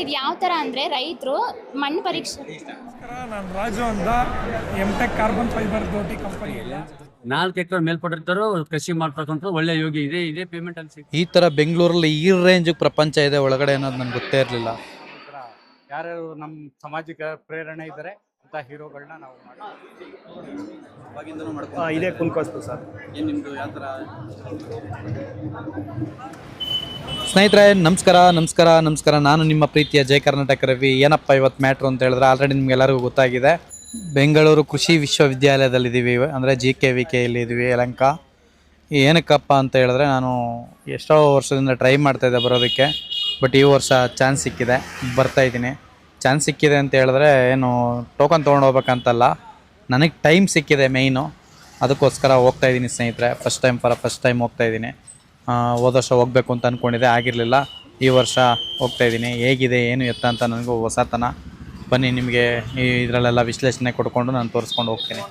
ಇದು ಯಾವ ತರ ಅಂದ್ರೆ ರೈತರು ಮಣ್ಣು ಪರೀಕ್ಷೆ ನಮಸ್ಕಾರ ನಾನು ರಾಜು ಅಂತ. ಎಂ ಟೆಕ್ ಕಾರ್ಬನ್ ಫೈಬರ್ ದೋಟಿ ಕಂಪನಿಯಲ್ಲಿ ನಾಲ್ಕು ಎಕರೆ ಮೇಲ್ಪಟ್ಟಿರ್ತಾರೋ ಕೃಷಿ ಮಾಡ್ತಕ್ಕಂಥ ಒಳ್ಳೆ ಯೋಗಿ ಇದೆ ಇದೇ ಪೇಮೆಂಟ್ ಅಲ್ಲಿ ಸಿಗ್ತದೆ. ಈ ಥರ ಬೆಂಗಳೂರಲ್ಲಿ ಈ ರೇಂಜ್ ಪ್ರಪಂಚ ಇದೆ ಒಳಗಡೆ ಅನ್ನೋದು ನನ್ಗೆ ಗೊತ್ತೇ ಇರಲಿಲ್ಲ. ಯಾರ್ಯಾರು ನಮ್ಮ ಸಮಾಜಕ್ಕೆ ಪ್ರೇರಣೆ ಇದ್ದಾರೆ ಅಂತ ಹೀರೋಗಳನ್ನ ನಾವು ಮಾಡ್ತೀವಿ. ಇದೇ ಕುನ್ಕೋಸ್ತು ಸರ್. ಸ್ನೇಹಿತರೆ, ನಮಸ್ಕಾರ ನಮಸ್ಕಾರ ನಮಸ್ಕಾರ. ನಾನು ನಿಮ್ಮ ಪ್ರೀತಿಯ ಜಯ ಕರ್ನಾಟಕ ರವಿ. ಏನಪ್ಪ ಇವತ್ತು ಮ್ಯಾಟ್ರು ಅಂತ ಹೇಳಿದ್ರೆ ಆಲ್ರೆಡಿ ನಿಮ್ಗೆಲ್ಲರಿಗೂ ಗೊತ್ತಾಗಿದೆ. ಬೆಂಗಳೂರು ಕೃಷಿ ವಿಶ್ವವಿದ್ಯಾಲಯದಲ್ಲಿದ್ದೀವಿ. ಅಂದರೆ ಜಿ ಕೆ ವಿ ಕೆ ಇದ್ದೀವಿ ಯಲಂಕ ಏನಕ್ಕಪ್ಪ ಅಂತ ಹೇಳಿದ್ರೆ ನಾನು ಎಷ್ಟೋ ವರ್ಷದಿಂದ ಟ್ರೈ ಮಾಡ್ತಾಯಿದ್ದೆ ಬರೋದಕ್ಕೆ ಬಟ್ ಈ ವರ್ಷ ಚಾನ್ಸ್ ಸಿಕ್ಕಿದೆ. ಬರ್ತಾ ಇದ್ದೀನಿ. ಚಾನ್ಸ್ ಸಿಕ್ಕಿದೆ ಅಂತ ಹೇಳಿದ್ರೆ ಏನು ಟೋಕನ್ ತೊಗೊಂಡು ಹೋಗ್ಬೇಕಂತಲ್ಲ. ನನಗೆ ಟೈಮ್ ಸಿಕ್ಕಿದೆ ಮೇಯ್ನು ಅದಕ್ಕೋಸ್ಕರ ಹೋಗ್ತಾ ಇದ್ದೀನಿ ಸ್ನೇಹಿತರೆ. First time for first time ಹೋಗ್ತಾ ಇದ್ದೀನಿ. ಹೋದ ವರ್ಷ ಹೋಗಬೇಕು ಅಂತ ಅಂದ್ಕೊಂಡಿದ್ದೆ ಆಗಿರಲಿಲ್ಲ. ಈ ವರ್ಷ ಹೋಗ್ತಾ ಇದ್ದೀನಿ. ಹೇಗಿದೆ, ಏನು ಎತ್ತ ಅಂತ ನನಗೂ ಹೊಸತನ. ಬನ್ನಿ, ನಿಮಗೆ ಈ ಇದರಲ್ಲೆಲ್ಲ ವಿಶ್ಲೇಷಣೆ ಕೊಡ್ಕೊಂಡು ನಾನು ತೋರಿಸ್ಕೊಂಡು ಹೋಗ್ತೀನಿ.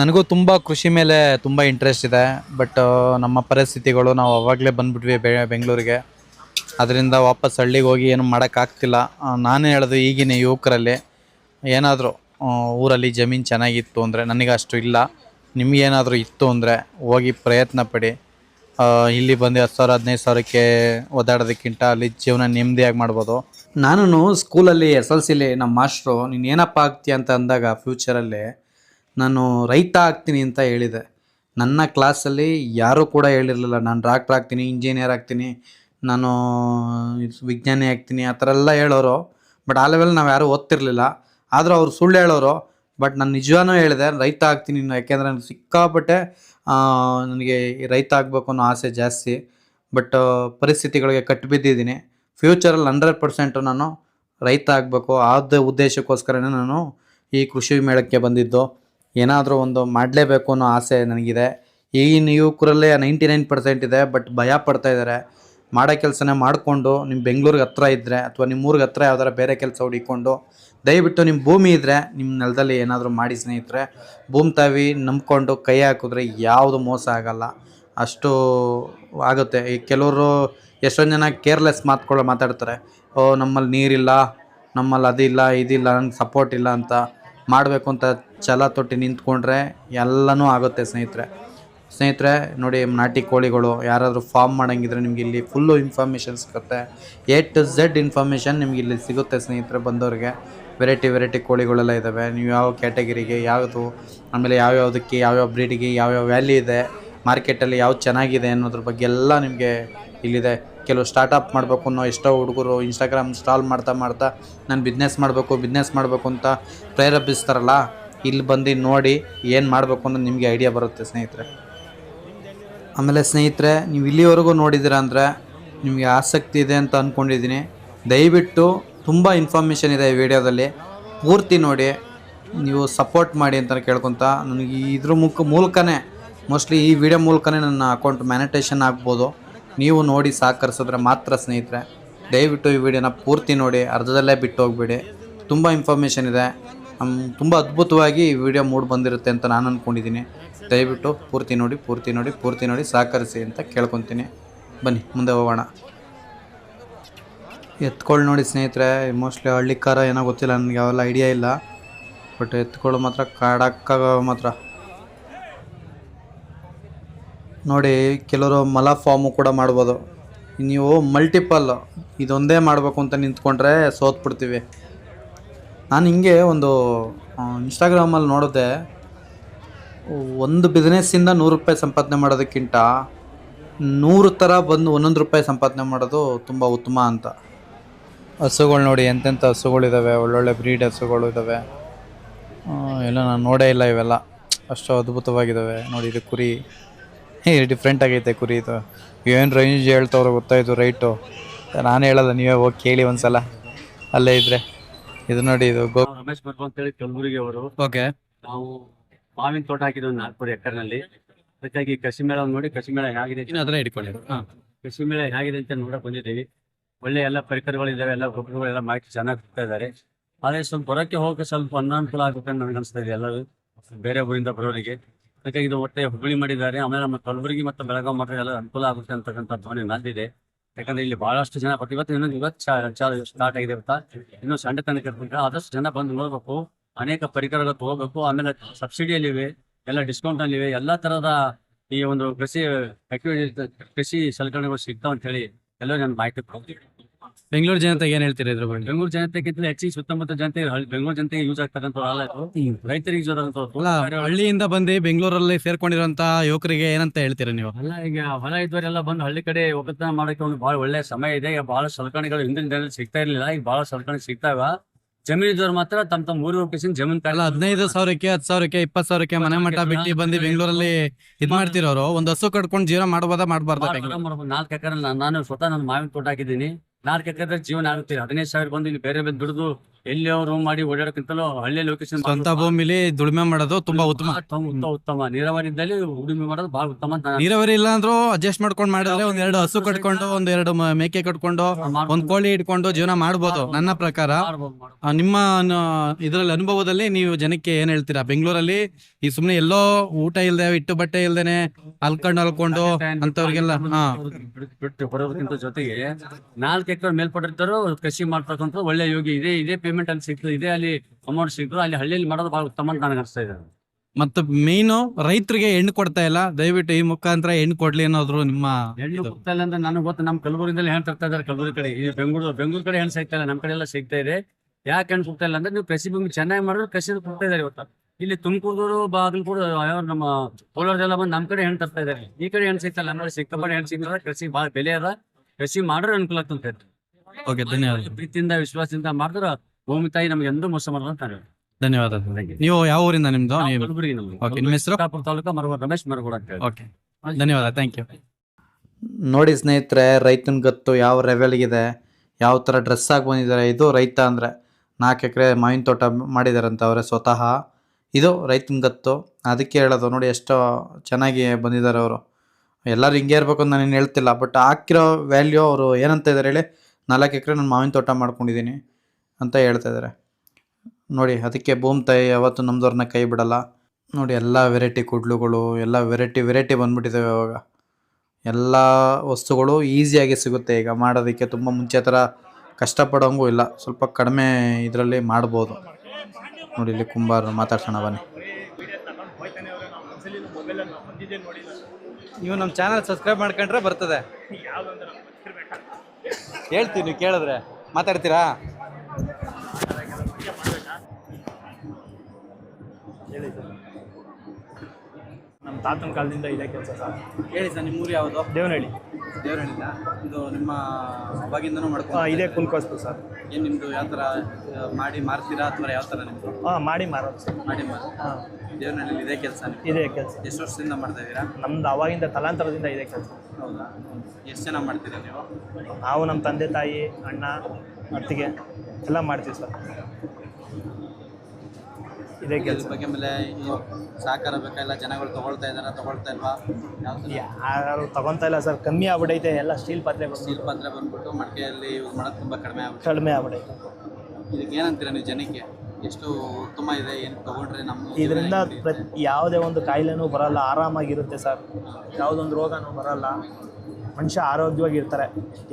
ನನಗೂ ತುಂಬ ಕೃಷಿ ಮೇಲೆ ತುಂಬ ಇಂಟ್ರೆಸ್ಟ್ ಇದೆ. ಬಟ್ ನಮ್ಮ ಪರಿಸ್ಥಿತಿಗಳು ನಾವು ಅವಾಗಲೇ ಬಂದ್ಬಿಟ್ವಿ ಬೆಂಗಳೂರಿಗೆ. ಅದರಿಂದ ವಾಪಸ್ ಹಳ್ಳಿಗೆ ಹೋಗಿ ಏನು ಮಾಡೋಕ್ಕಾಗ್ತಿಲ್ಲ ನಾನೇ ಹೇಳೋದು, ಈಗಿನ ಯುವಕರಲ್ಲಿ ಏನಾದರೂ ಊರಲ್ಲಿ ಜಮೀನು ಚೆನ್ನಾಗಿತ್ತು ಅಂದರೆ ನನಗೆ ಅಷ್ಟು ಇಲ್ಲ. ನಿಮಗೇನಾದರೂ ಇತ್ತು ಅಂದರೆ ಹೋಗಿ ಪ್ರಯತ್ನ ಪಡಿ. ಇಲ್ಲಿ ಬಂದು ಹತ್ತು ಸಾವಿರ, ಹದಿನೈದು ಸಾವಿರಕ್ಕೆ ಓದಾಡೋದಕ್ಕಿಂತ ಅಲ್ಲಿ ಜೀವನ ನೆಮ್ಮದಿಯಾಗಿ ಮಾಡ್ಬೋದು. ನಾನು ಸ್ಕೂಲಲ್ಲಿ ಎಸ್ ಎಲ್ ಸಿಲಿ ನಮ್ಮ ಮಾಸ್ಟ್ರು ನೀನು ಏನಪ್ಪ ಆಗ್ತೀಯ ಅಂತ ಅಂದಾಗ ಫ್ಯೂಚರಲ್ಲಿ ನಾನು ರೈತ ಆಗ್ತೀನಿ ಅಂತ ಹೇಳಿದೆ. ನನ್ನ ಕ್ಲಾಸಲ್ಲಿ ಯಾರೂ ಕೂಡ ಹೇಳಿರಲಿಲ್ಲ. ನಾನು ಡಾಕ್ಟ್ರ್ ಆಗ್ತೀನಿ, ಇಂಜಿನಿಯರ್ ಆಗ್ತೀನಿ, ನಾನು ವಿಜ್ಞಾನಿ ಆಗ್ತೀನಿ, ಆ ಥರ ಎಲ್ಲ ಹೇಳೋರು. ಬಟ್ ಆ ಲೆವೆಲ್ ನಾವು ಯಾರೂ ಓದ್ತಿರ್ಲಿಲ್ಲ. ಆದರೂ ಅವ್ರು ಸುಳ್ಳು ಹೇಳೋರು. ಬಟ್ ನಾನು ನಿಜವಾನೂ ಹೇಳಿದೆ, ರೈತ ಆಗ್ತೀನಿ ಯಾಕೆಂದರೆ ನನಗೆ ಸಿಕ್ಕಾಪಟ್ಟೆ ನನಗೆ ರೈತ ಆಗಬೇಕು ಅನ್ನೋ ಆಸೆ ಜಾಸ್ತಿ. ಬಟ್ ಪರಿಸ್ಥಿತಿಗಳಿಗೆ ಕಟ್ಟಿಬಿದ್ದಿದ್ದೀನಿ ಫ್ಯೂಚರಲ್ಲಿ ಹಂಡ್ರೆಡ್ ಪರ್ಸೆಂಟು ನಾನು ರೈತ ಆಗಬೇಕು ಆದ ಉದ್ದೇಶಕ್ಕೋಸ್ಕರನೇ ನಾನು ಈ ಕೃಷಿ ಮೇಳಕ್ಕೆ ಬಂದಿದ್ದು. ಏನಾದರೂ ಒಂದು ಮಾಡಲೇಬೇಕು ಅನ್ನೋ ಆಸೆ ನನಗಿದೆ. ಈಗಿನ ಯುವಕರಲ್ಲೇ ನೈಂಟಿ ನೈನ್ ಪರ್ಸೆಂಟ್ ಇದೆ, ಬಟ್ ಭಯ ಪಡ್ತಾ ಇದ್ದಾರೆ. ಮಾಡೋ ಕೆಲಸನೇ ಮಾಡಿಕೊಂಡು ನಿಮ್ಮ ಬೆಂಗಳೂರಿಗೆ ಹತ್ರ ಇದ್ದರೆ ಅಥವಾ ನಿಮ್ಮ ಊರಿಗೆ ಹತ್ರ ಯಾವ್ದಾರ ಬೇರೆ ಕೆಲಸ ಹುಡಿಕೊಂಡು ದಯವಿಟ್ಟು ನಿಮ್ಮ ಭೂಮಿ ಇದ್ದರೆ ನಿಮ್ಮ ನೆಲದಲ್ಲಿ ಏನಾದರೂ ಮಾಡಿ ಸ್ನೇಹಿತರೆ, ಭೂಮಿ ತಾವಿ ನಂಬ್ಕೊಂಡು ಕೈ ಹಾಕಿದ್ರೆ ಯಾವುದು ಮೋಸ ಆಗಲ್ಲ. ಅಷ್ಟು ಆಗುತ್ತೆ. ಈ ಕೆಲವರು ಎಷ್ಟೊಂದು ಜನ ಕೇರ್ಲೆಸ್ ಮಾತುಗಳು ಮಾತಾಡ್ತಾರೆ. ಓ, ನಮ್ಮಲ್ಲಿ ನೀರಿಲ್ಲ, ನಮ್ಮಲ್ಲಿ ಅದಿಲ್ಲ, ಇದಿಲ್ಲ ನಂಗೆ ಸಪೋರ್ಟ್ ಇಲ್ಲ ಅಂತ ಮಾಡಬೇಕು ಅಂತ ಛಲ ತೊಟ್ಟಿ ನಿಂತ್ಕೊಂಡ್ರೆ ಎಲ್ಲನೂ ಆಗುತ್ತೆ ಸ್ನೇಹಿತರೆ. ಸ್ನೇಹಿತರೆ, ನೋಡಿ ನಾಟಿ ಕೋಳಿಗಳು, ಯಾರಾದರೂ ಫಾರ್ಮ್ ಮಾಡೋಂಗಿದ್ರೆ ನಿಮ್ಗೆ ಇಲ್ಲಿ ಫುಲ್ಲು ಇನ್ಫಾರ್ಮೇಷನ್ ಸಿಗುತ್ತೆ. ಎ ಟು ಝೆಡ್ ಇನ್ಫಾರ್ಮೇಷನ್ ನಿಮ್ಗೆ ಇಲ್ಲಿ ಸಿಗುತ್ತೆ ಸ್ನೇಹಿತರೆ ಬಂದವ್ರಿಗೆ. ವೆರೈಟಿ ವೆರೈಟಿ ಕೋಳಿಗಳೆಲ್ಲ ಇದ್ದಾವೆ ನೀವು ಯಾವ ಕ್ಯಾಟಗರಿಗೆ ಯಾವುದು, ಆಮೇಲೆ ಯಾವ್ಯಾವುದಕ್ಕೆ ಯಾವ್ಯಾವ ಬ್ರೀಡಿಗೆ ಯಾವ್ಯಾವ ವ್ಯಾಲ್ಯೂ ಇದೆ ಮಾರ್ಕೆಟಲ್ಲಿ ಯಾವ್ದು ಚೆನ್ನಾಗಿದೆ ಅನ್ನೋದ್ರ ಬಗ್ಗೆ ಎಲ್ಲ ನಿಮಗೆ ಇಲ್ಲಿದೆ. ಕೆಲವು ಸ್ಟಾರ್ಟಪ್ ಮಾಡಬೇಕು ಅನ್ನೋ ಎಷ್ಟೋ ಹುಡುಗರು ಇನ್ಸ್ಟಾಗ್ರಾಮ್ ಸ್ಟಾಲ್ ಮಾಡ್ತಾ ಮಾಡ್ತಾ, ನಾನು ಬಿಸ್ನೆಸ್ ಮಾಡಬೇಕು ಬಿಸ್ನೆಸ್ ಮಾಡಬೇಕು ಅಂತ ಪ್ರೇರೇಪಿಸ್ತಾರಲ್ಲ, ಇಲ್ಲಿ ಬಂದು ನೋಡಿ ಏನು ಮಾಡಬೇಕು ಅನ್ನೋದು ನಿಮಗೆ ಐಡಿಯಾ ಬರುತ್ತೆ ಸ್ನೇಹಿತರೆ. ಆಮೇಲೆ ಸ್ನೇಹಿತರೆ, ನೀವು ಇಲ್ಲಿವರೆಗೂ ನೋಡಿದ್ದೀರ ಅಂದರೆ ನಿಮಗೆ ಆಸಕ್ತಿ ಇದೆ ಅಂತ ಅಂದ್ಕೊಂಡಿದ್ದೀನಿ ದಯವಿಟ್ಟು ತುಂಬ ಇನ್ಫಾರ್ಮೇಷನ್ ಇದೆ ಈ ವಿಡಿಯೋದಲ್ಲಿ. ಪೂರ್ತಿ ನೋಡಿ, ನೀವು ಸಪೋರ್ಟ್ ಮಾಡಿ ಅಂತ ಕೇಳ್ಕೊತ, ನನಗೆ ಇದ್ರ ಮುಖ, ಮೂಲಕನೇ ಮೋಸ್ಟ್ಲಿ ಈ ವಿಡಿಯೋ ಮೂಲಕನೇ ನನ್ನ ಅಕೌಂಟ್ ಮ್ಯಾನಿಟೇಷನ್ ಆಗ್ಬೋದು. ನೀವು ನೋಡಿ ಸಹಕರಿಸಿದ್ರೆ ಮಾತ್ರ ಸ್ನೇಹಿತರೆ, ದಯವಿಟ್ಟು ಈ ವಿಡಿಯೋನ ಪೂರ್ತಿ ನೋಡಿ, ಅರ್ಧದಲ್ಲೇ ಬಿಟ್ಟು ಹೋಗ್ಬೇಡಿ. ತುಂಬ ಇನ್ಫಾರ್ಮೇಷನ್ ಇದೆ. ತುಂಬ ಅದ್ಭುತವಾಗಿ ಈ ವಿಡಿಯೋ ಮೂಡ್ ಬಂದಿರುತ್ತೆ ಅಂತ ನಾನು ಅಂದ್ಕೊಂಡಿದ್ದೀನಿ ದಯವಿಟ್ಟು ಪೂರ್ತಿ ನೋಡಿ ಪೂರ್ತಿ ನೋಡಿ ಪೂರ್ತಿ ನೋಡಿ ಸಹಕರಿಸಿ ಅಂತ ಕೇಳ್ಕೊತೀನಿ. ಬನ್ನಿ, ಮುಂದೆ ಹೋಗೋಣ. ಎತ್ಕೊಳ್ಳಿ ನೋಡಿ ಸ್ನೇಹಿತರೆ ಮೋಸ್ಟ್ಲಿ ಹಳ್ಳಿ ಕಾರ ಏನೋ ಗೊತ್ತಿಲ್ಲ, ನನಗೆ ಯಾವೆಲ್ಲ ಐಡಿಯಾ ಇಲ್ಲ. ಬಟ್ ಎತ್ಕೊಳ್ಳೋ ಮಾತ್ರ, ಕಾಡಕ್ಕಾಗ ಮಾತ್ರ. ನೋಡಿ, ಕೆಲವರು ಮಲ ಫಾರ್ಮು ಕೂಡ ಮಾಡ್ಬೋದು. ನೀವು ಮಲ್ಟಿಪಲ್ ಇದೊಂದೇ ಮಾಡಬೇಕು ಅಂತ ನಿಂತ್ಕೊಂಡ್ರೆ ಸೋತ್ಬಿಡ್ತೀವಿ. ನಾನು ಹಿಂಗೆ ಒಂದು ಇನ್ಸ್ಟಾಗ್ರಾಮಲ್ಲಿ ನೋಡಿದೆ ಒಂದು ಬಿಸ್ನೆಸ್ಸಿಂದ ನೂರು ರೂಪಾಯಿ ಸಂಪಾದನೆ ಮಾಡೋದಕ್ಕಿಂತ ನೂರು ಥರ ಬಂದು ಒಂದೊಂದು ರೂಪಾಯಿ ಸಂಪಾದನೆ ಮಾಡೋದು ತುಂಬ ಉತ್ತಮ ಅಂತ. ಹಸುಗಳು ನೋಡಿ ಎಂತೆಂಥ ಹಸುಗಳಿದ್ದಾವೆ ಒಳ್ಳೊಳ್ಳೆ ಬ್ರೀಡ್ ಹಸುಗಳು ಇದ್ದಾವೆ ಎಲ್ಲ ನಾನು ನೋಡೇ ಇಲ್ಲ ಇವೆಲ್ಲ. ಅಷ್ಟು ಅದ್ಭುತವಾಗಿದ್ದಾವೆ ನೋಡಿ ಇದು ಕುರಿ. ಡಿಫ್ರೆಂಟ್ ಆಗೈತೆ ಕುರಿ ಇದು. ಏನು ರೇಂಜ್ ಹೇಳ್ತವ್ರೆ ಗೊತ್ತಾಯಿತು ರೈಟು ನಾನು ಹೇಳಲ್ಲ ನೀವೇ ಹೋಗಿ ಕೇಳಿ ಒಂದ್ಸಲ. ಅಲ್ಲೇ ಇದ್ರೆ. ಇದು ನೋಡಿ ಇದು ಗೋ ರಮೇಶ್ ರಮೇಶ್ ಅಂತ ಅಂತೇಳಿ ಕಲಬುರಗಿ ಅವರು. ಓಕೆ. ನಾವು ಮಾವಿನ ತೋಟ ಹಾಕಿದ್ವಿ ಒಂದು ನಾಲ್ಕೂರು ಎಕರ್ನಲ್ಲಿ. ಅದಕ್ಕಾಗಿ ಕಸಿ ಮೇಳ ನೋಡಿ ಕಸಿ ಮೇಳ ಹೇಗಿದೆ ಅದನ್ನ ಇಟ್ಕೊಳ್ಳಿ ಹಾಂ ಕೃಷಿ ಮೇಳ ಹೇಗಿದೆ ಅಂತ ನೋಡಕ್ ಬಂದಿದ್ದೀವಿ. ಒಳ್ಳೆ ಎಲ್ಲ ಪರಿಕರಗಳಿದ್ದಾವೆ ಎಲ್ಲ ಗೊಬ್ಬರಗಳೆಲ್ಲ ಮಾಹಿತಿ ಚೆನ್ನಾಗಿ ಕೊಡ್ತಾ ಇದ್ದಾರೆ ಆದರೆ ಸ್ವಲ್ಪ ಹೊರಕ್ಕೆ ಹೋಗಕ್ಕೆ ಸ್ವಲ್ಪ ಅನಾನುಕೂಲ ಆಗುತ್ತೆ ಅಂತ ನನಗೆ ಅನಿಸ್ತಾ ಇದೆ ಎಲ್ಲರೂ, ಬೇರೆ ಊರಿಂದ ಬರೋರಿಗೆ. ಅದಕ್ಕಾಗಿ ಇದು ಒಟ್ಟೆ ಹುಬ್ಬಳ್ಳಿ ಮಾಡಿದ್ದಾರೆ. ಆಮೇಲೆ ನಮ್ಮ ಕಲಬುರಗಿ ಮತ್ತು ಬೆಳಗಾವಿ ಮಾಡಿದ್ರೆ ಎಲ್ಲ ಅನುಕೂಲ ಆಗುತ್ತೆ ಅಂತಕ್ಕಂಥ ಧ್ವನಿ ನಂದಿದೆ ಯಾಕಂದ್ರೆ ಇಲ್ಲಿ ಬಹಳಷ್ಟು ಜನ ಬಟ್ ಇವತ್ತು ಇನ್ನೊಂದು ಇವತ್ತು ಸ್ಟಾರ್ಟ್ ಆಗಿದೆ ಇವತ್ತ ಇನ್ನೂ ಸಣ್ಣ ತನಕ ಆದಷ್ಟು ಜನ ಬಂದು ನೋಡ್ಬೇಕು. ಅನೇಕ ಪರಿಕರಗಳು ತಗೋಬೇಕು. ಆಮೇಲೆ ಸಬ್ಸಿಡಿಯಲ್ಲಿ ಇವೆ ಎಲ್ಲ ಡಿಸ್ಕೌಂಟ್ ಅಲ್ಲಿ ಇವೆ ಎಲ್ಲಾ ತರದ ಈ ಒಂದು ಕೃಷಿ ಕೃಷಿ ಸಲಕರಣೆಗಳು ಸಿಗ್ತಾವಂತ ಹೇಳಿ ಎಲ್ಲರೂ ನಾನು ಮಾಹಿತಿ ಕೊಡ್ತೀನಿ. ಬೆಂಗಳೂರು ಜನತೆಗೆ ಏನ್ ಹೇಳ್ತೀರಾ ಇದ್ರ ಬಗ್ಗೆ? ಬೆಂಗಳೂರು ಜನತೆಗಿಂತ ಹೆಚ್ಚಿ ಸುತ್ತಮುತ್ತ ಜನತೆ ಹಳ್ಳಿ- ಬೆಂಗಳೂರು ಜನತೆಗೆ ಯೂಸ್ ಆಗ್ತಕ್ಕಂಥ ಇದು. ರೈತರಿಗೆ ಯೂಸ್ ಅಲ್ಲ ಹಳ್ಳಿಯಿಂದ ಬಂದು ಬೆಂಗಳೂರಲ್ಲಿ ಸೇರ್ಕೊಂಡಿರುವಂತ ಯುವಕರಿಗೆ ಏನಂತ ಹೇಳ್ತೀರಾ ನೀವು? ಅಲ್ಲ ಈಗ ಹೊಲ ಇದ್ದವರೆಲ್ಲ ಬಂದು ಹಳ್ಳಿ ಕಡೆ ಒಕ್ಕಲ್ತನ ಮಾಡಕ್ಕೆ ಒಂದು ಬಹಳ ಒಳ್ಳೆ ಸಮಯ ಇದೆ. ಈಗ ಬಹಳ ಸಲಕರಣೆಗಳು ಹಿಂದಿನ ದಿನದಲ್ಲಿ ಸಿಗ್ತಾ ಇರ್ಲಿಲ್ಲ. ಈಗ ಬಹಳ ಸಲಕರಣೆ ಸಿಗ್ತಾವ. ಜಮೀನ್ ಇದ್ದವ್ರು ಮಾತ್ರ ತಮ್ಮ ತಮ್ಮ ಊರು ರೂಪಾಯಿ ಜಮೀನ್ ಅಲ್ಲ ಹದಿನೈದು ಸಾವಿರಕ್ಕೆ ಹತ್ತು ಸಾವಿರಕ್ಕೆ ಇಪ್ಪತ್ತು ಸಾವಿರಕ್ಕೆ ಮನೆ ಮಠ ಬಿಟ್ಟು ಬಂದು ಬೆಂಗಳೂರಲ್ಲಿ ಇದ್ ಮಾಡ್ತಿರೋರು? ಒಂದ್ ಹಸು ಕಟ್ಕೊಂಡು ಜೀವನ ಮಾಡಬಹುದಾ ಮಾಡ್ಬಾರ್ದಾ ಬೆಂಗಳೂರು? ನಾಲ್ಕು ಎಕರೆ ನಾನು ಸ್ವತಃ ನನ್ನ ಮಾವಿನ ತೋಟ ಹಾಕಿದ್ದೀನಿ. ನಾಲ್ಕು ಎಕರೆ ಜೀವನ ಆಗುತ್ತೆ ಹದಿನೈದು ಸಾವಿರ ಬಂದು ಇಲ್ಲಿ ಬೇರೆ ಬೇರೆ ದುಡಿದು ಎಲ್ಲಿ ರೂಮ್ ಮಾಡಿ ಓಡಾಡಕ್ಕಿಂತಲೂ ಹಳ್ಳಿ ಲೊಕೇಶನ್ ಸ್ವಂತ ಭೂಮಿಲಿ ದುಡಿಮೆ ಮಾಡೋದು ತುಂಬಾ ಉತ್ತಮ ಉತ್ತಮ. ಉತ್ತಮ ನೀರಾವರಿ ಇದ್ದಲ್ಲಿ ಉಡುಮೆ ಮಾಡೋದು ಬಹಳ ಉತ್ತಮ ಅಂತ ನಾನು ನೀರಾವರಿ ಇಲ್ಲ ಅಂದ್ರೂ ಅಡ್ಜಸ್ಟ್ ಮಾಡ್ಕೊಂಡು ಮಾಡಿದ್ರೆ ಒಂದ್ ಎರಡು ಹಸು ಕಟ್ಕೊಂಡು ಒಂದ್ ಎರಡು ಮ- ಮೇಕೆ ಕಟ್ಕೊಂಡು ಒಂದ್ ಕೋಳಿ ಇಟ್ಕೊಂಡು ಜೀವನ ಮಾಡ್ಬೋದು ನನ್ನ ಪ್ರಕಾರ. ಮಾಡ್ಬೋದು, ಮಾಡ್ಬೋದು. ಆ, ನಿಮ್ಮ ಇದರಲ್ಲಿ ಅನುಭವದಲ್ಲಿ ನೀವು ಜನಕ್ಕೆ ಏನ್ ಹೇಳ್ತೀರಾ? ಬೆಂಗಳೂರಲ್ಲಿ ಈ ಸುಮ್ನೆ ಎಲ್ಲೋ ಊಟ ಇಲ್ದೆ ಇಟ್ಟು ಬಟ್ಟೆ ಇಲ್ದೇನೆ ಅಲ್ಕೊಂಡು ಅಲ್ಕೊಂಡು ಅಂತವ್ರಿಗೆಲ್ಲ ಹಾ. ಬಿಟ್ಟು- ಬಿಟ್ಟು ಬರೋದಕ್ಕಿಂತ ಜೊತೆಗೆ ನಾಲ್ಕು ಎಕರೆ ಮೇಲ್ಪಟ್ಟಿರ್ತಾರೋ ಕೃಷಿ ಮಾಡ್ತಕ್ಕಂಥ ಒಳ್ಳೆ ಯೋಗಿ ಇದೆ ಇದೇ ಪೇಮೆಂಟ್ ಅಲ್ಲಿ ಸಿಗ್ತದೆ ಇದೆ ಅಲ್ಲಿ ಅಮೌಂಟ್ ಸಿಗ್ತದೆ ಅಲ್ಲಿ ಹಳ್ಳಿಯಲ್ಲಿ ಮಾಡೋದು ಬಹಳ ಉತ್ತಮ ಅಂತ ನನಗೆ ಅನಿಸ್ತಾ ಇದೆ. ಮತ್ತೆ ಮೇನು ರೈತರಿಗೆ ಹೆಣ್ಣು ಕೊಡ್ತಾ ಇಲ್ಲ ದಯವಿಟ್ಟು ಈ ಮುಖಾಂತರ ಹೆಣ್ಣು ಕೊಡ್ಲಿ ಅನ್ನೋದ್ರು ನಿಮ್ಮ ಹೆಣ್ಣು ಇದು. ಕೊಡ್ತಾ ಇಲ್ಲ ಅಂದ್ರೆ ನನಗೆ ಗೊತ್ತು ನಮ್ಮ ಕಲಬುರಗಿದಲ್ಲಿ ಹೆಣ್ಣು ತರ್ತಾ ಇದ್ದಾರೆ ಕಲಬುರಗಿ ಕಡೆ. ಈ ಬೆಂಗಳೂರು ಬೆಂಗಳೂರು ಕಡೆ ಹೆಣ್ಣು ಸಿಗ್ತಾ ಇಲ್ಲ ನಮ್ಮ ಕಡೆ ಎಲ್ಲ ಸಿಗ್ತಾ ಇದೆ. ಯಾಕೆ ಹೆಣ್ಣು ಕೊಡ್ತಾ ಇಲ್ಲ ಅಂದ್ರೆ ನೀವು ಕೃಷಿ ಭೂಮಿ ಚೆನ್ನಾಗಿ ಮಾಡಿದ್ರೆ ಕೃಷಿ ಕೊಡ್ತಾ ಇದ್ದಾರೆ ಇವತ್ತು. ಇಲ್ಲಿ ತುಮಕೂರು ಬಾಗಲಕೋಟೆ ಯಾವ ನಮ್ಮ ಕೋಲಾರದೆಲ್ಲ ಬಂದು ನಮ್ಮ ಕಡೆ ಹೆಣ್ಣು ತರ್ತಾ ಇದ್ದಾರೆ. ಈ ಕಡೆ ಹೆಣ್ಣು ಸಿಗ್ತಾ ಇಲ್ಲ ನಮ್ಮ ಕಡೆ ಸಿಕ್ಕಾಪಟ್ಟೆ ಹೆಣ್ಣು ಸಿಗ್ತಾರೆ ಕೃಷಿ ಬಹಳ ಬೆಲೆ ಅದ. ಕೃಷಿ ಮಾಡಿದ್ರೆ ಅನುಕೂಲ ಆಗ್ತದೆ ಓಕೆ ಧನ್ಯವಾದ ಪ್ರೀತಿಯಿಂದ ವಿಶ್ವಾಸದಿಂದ ಮಾಡಿದ್ರೆ ಭೂಮಿ ತಾಯಿ ನಮ್ಗೆ ಎಂದೂ ಮೋಸ ಮಾಡಲ್ಲ ಅಂತ ನಾನು ಹೇಳ್ತೀನಿ. ಧನ್ಯವಾದ. ನೀವು ಯಾವ ಊರಿಂದ ನಿಮ್ದು? ನಾವು ನೀವು ಕಲಬುರಗಿ ನಮ್ದು. ಓಕೆ ನಿಮ್ಮ ಹೆಸರು? ಚಿತ್ತಾಪುರ ತಾಲೂಕು ಮರಗೋಡ ರಮೇಶ್ ಮರಗೋಡ ಅಂತ ಹೇಳಿ. ಓಕೆ ಧನ್ಯವಾದ ಥ್ಯಾಂಕ್ ಯು ನೋಡಿ ಸ್ನೇಹಿತರೆ ರೈತನ ಗತ್ತು ಯಾವ ಲೆವೆಲ್ಗಿದೆ ಯಾವ ಥರ ಡ್ರೆಸ್ ಆಗಿ ಬಂದಿದ್ದಾರೆ ಇದು ರೈತ ಅಂದರೆ ನಾಲ್ಕು ಎಕರೆ ಮಾವಿನ ತೋಟ ಮಾಡಿದಾರಂತ ಅವರೇ ಸ್ವತಃ. ಇದು ರೈತನ ಗತ್ತು. ಅದಕ್ಕೆ ಹೇಳೋದು ನೋಡಿ ಎಷ್ಟು ಚೆನ್ನಾಗಿ ಬಂದಿದ್ದಾರೆ ಅವರು. ಎಲ್ಲರೂ ಹಿಂಗೆ ಇರಬೇಕು ಅಂತ ನಾನು ಹೇಳ್ತಿಲ್ಲ ಬಟ್ ಹಾಕಿರೋ ವ್ಯಾಲ್ಯೂ ಅವರು ಏನಂತ ಇದ್ದಾರೆ ಹೇಳಿ ನಾಲ್ಕು ಎಕರೆ ನಾನು ಮಾವಿನ ತೋಟ ಮಾಡ್ಕೊಂಡಿದ್ದೀನಿ. ಅಂತ ಹೇಳ್ತಾ ಇದ್ದಾರೆ. ನೋಡಿ, ಅದಕ್ಕೆ ಭೂಮ್ ತಾಯಿ ಯಾವತ್ತು ನಮ್ಮದವ್ರನ್ನ ಕೈ ಬಿಡಲ್ಲ. ನೋಡಿ, ಎಲ್ಲ ವೆರೈಟಿ ಕುಡ್ಲುಗಳು, ಎಲ್ಲ ವೆರೈಟಿ ವೆರೈಟಿ ಬಂದ್ಬಿಟ್ಟಿದ್ದಾವೆ ಇವಾಗ ಎಲ್ಲ ವಸ್ತುಗಳು ಈಸಿಯಾಗಿ ಸಿಗುತ್ತೆ ಈಗ ಮಾಡೋದಕ್ಕೆ. ತುಂಬ ಮುಂಚೆ ಥರ ಕಷ್ಟಪಡೋಂಗೂ ಇಲ್ಲ. ಸ್ವಲ್ಪ ಕಡಿಮೆ ಇದರಲ್ಲಿ ಮಾಡ್ಬೋದು. ನೋಡಿ, ಇಲ್ಲಿ ಕುಂಬಾರ, ಮಾತಾಡ್ಸೋಣ, ಬನ್ನಿ. ನೀವು ನಮ್ಮ ಚಾನಲ್ ಸಬ್ಸ್ಕ್ರೈಬ್ ಮಾಡ್ಕೊಂಡ್ರೆ ಬರ್ತದೆ. ಹೇಳ್ತೀನಿ ಕೇಳಿದ್ರೆ. ಮಾತಾಡ್ತೀರಾ? ನಮ್ಮ ತಾತನ ಕಾಲದಿಂದ ಇದೇ ಕೆಲಸ ಸರ್. ಹೇಳಿ ಸರ್ ನಿಮ್ಮ ಊರು ಯಾವುದು? ದೇವನಹಳ್ಳಿ. ದೇವನಹಳ್ಳಿ ಇದು ನಿಮ್ಮ ಅವಾಗಿಂದನೂ ಮಾಡ್ಕೊಂಡು ಇದೇ ಕುಲ್ಕೋಸ್ತು ಸರ್. ಏನು ನಿಮ್ಮದು ಯಾವ ಥರ ಮಾಡಿ ಮಾರ್ತೀರಾ ಅಥವಾ ಯಾವ ಥರ ನಿಮ್ಮದು ಹಾಂ ಮಾಡಿ ಮಾರೋದು ಸರ್. ಮಾಡಿ ಮಾರ ಹಾಂ. ದೇವನಹಳ್ಳಿ ಇದೇ ಕೆಲಸ ಇದೇ ಕೆಲಸ. ಎಷ್ಟು ವರ್ಷದಿಂದ ಮಾಡ್ತಾ ಇದ್ದೀರಾ? ನಮ್ದು ಅವಾಗಿಂದ ತಲಾಂತರದಿಂದ ಇದೇ ಕೆಲಸ. ಹೌದಾ? ಎಷ್ಟು ಜನ ಮಾಡ್ತೀರಾ ನೀವು? ನಾವು ನಮ್ಮ ತಂದೆ ತಾಯಿ ಅಣ್ಣ ಅತ್ತಿಗೆ ಎಲ್ಲ ಮಾಡ್ತೀವಿ ಸರ್. ಇದೇ ಕೆಲಸ. ಬಗ್ಗೆ ಮೇಲೆ ಸಹಕಾರ ಬೇಕಾಗಿಲ್ಲ ಜನಗಳು ತೊಗೊಳ್ತಾ ಇದಾರ ತೊಗೊಳ್ತಾ ಇಲ್ವಾ? ಯಾರು ತಗೊಂತ ಇಲ್ಲ ಸರ್. ಕಮ್ಮಿ ಆಗ್ಬಿಟ್ಟೈತೆ ಎಲ್ಲ ಸ್ಟೀಲ್ ಪಾತ್ರೆ ಸ್ಟೀಲ್ ಪಾತ್ರೆ ಬಂದ್ಬಿಟ್ಟು ಮಡಿಕೆಯಲ್ಲಿ ಯೂಸ್ ಮಾಡೋದು ತುಂಬ ಕಡಿಮೆ ಆಗುತ್ತೆ ಕಡಿಮೆ ಆಗ್ಬಿಟ್ಟೈತೆ ಇದಕ್ಕೆ ಏನಂತೀರಾ ನೀವು ಜನಕ್ಕೆ? ಎಷ್ಟು ಉತ್ತಮ ಇದೆ? ಏನು ತಗೊಂಡ್ರೆ ನಮ್ಮ ಇದರಿಂದ ಪ್ರತಿ ಯಾವುದೇ ಒಂದು ಕಾಯಿಲೆನೂ ಬರಲ್ಲ. ಆರಾಮಾಗಿರುತ್ತೆ ಸರ್. ಯಾವುದೊಂದು ರೋಗನೂ ಬರಲ್ಲ. ಮನುಷ್ಯ ಆರೋಗ್ಯವಾಗಿರ್ತಾರೆ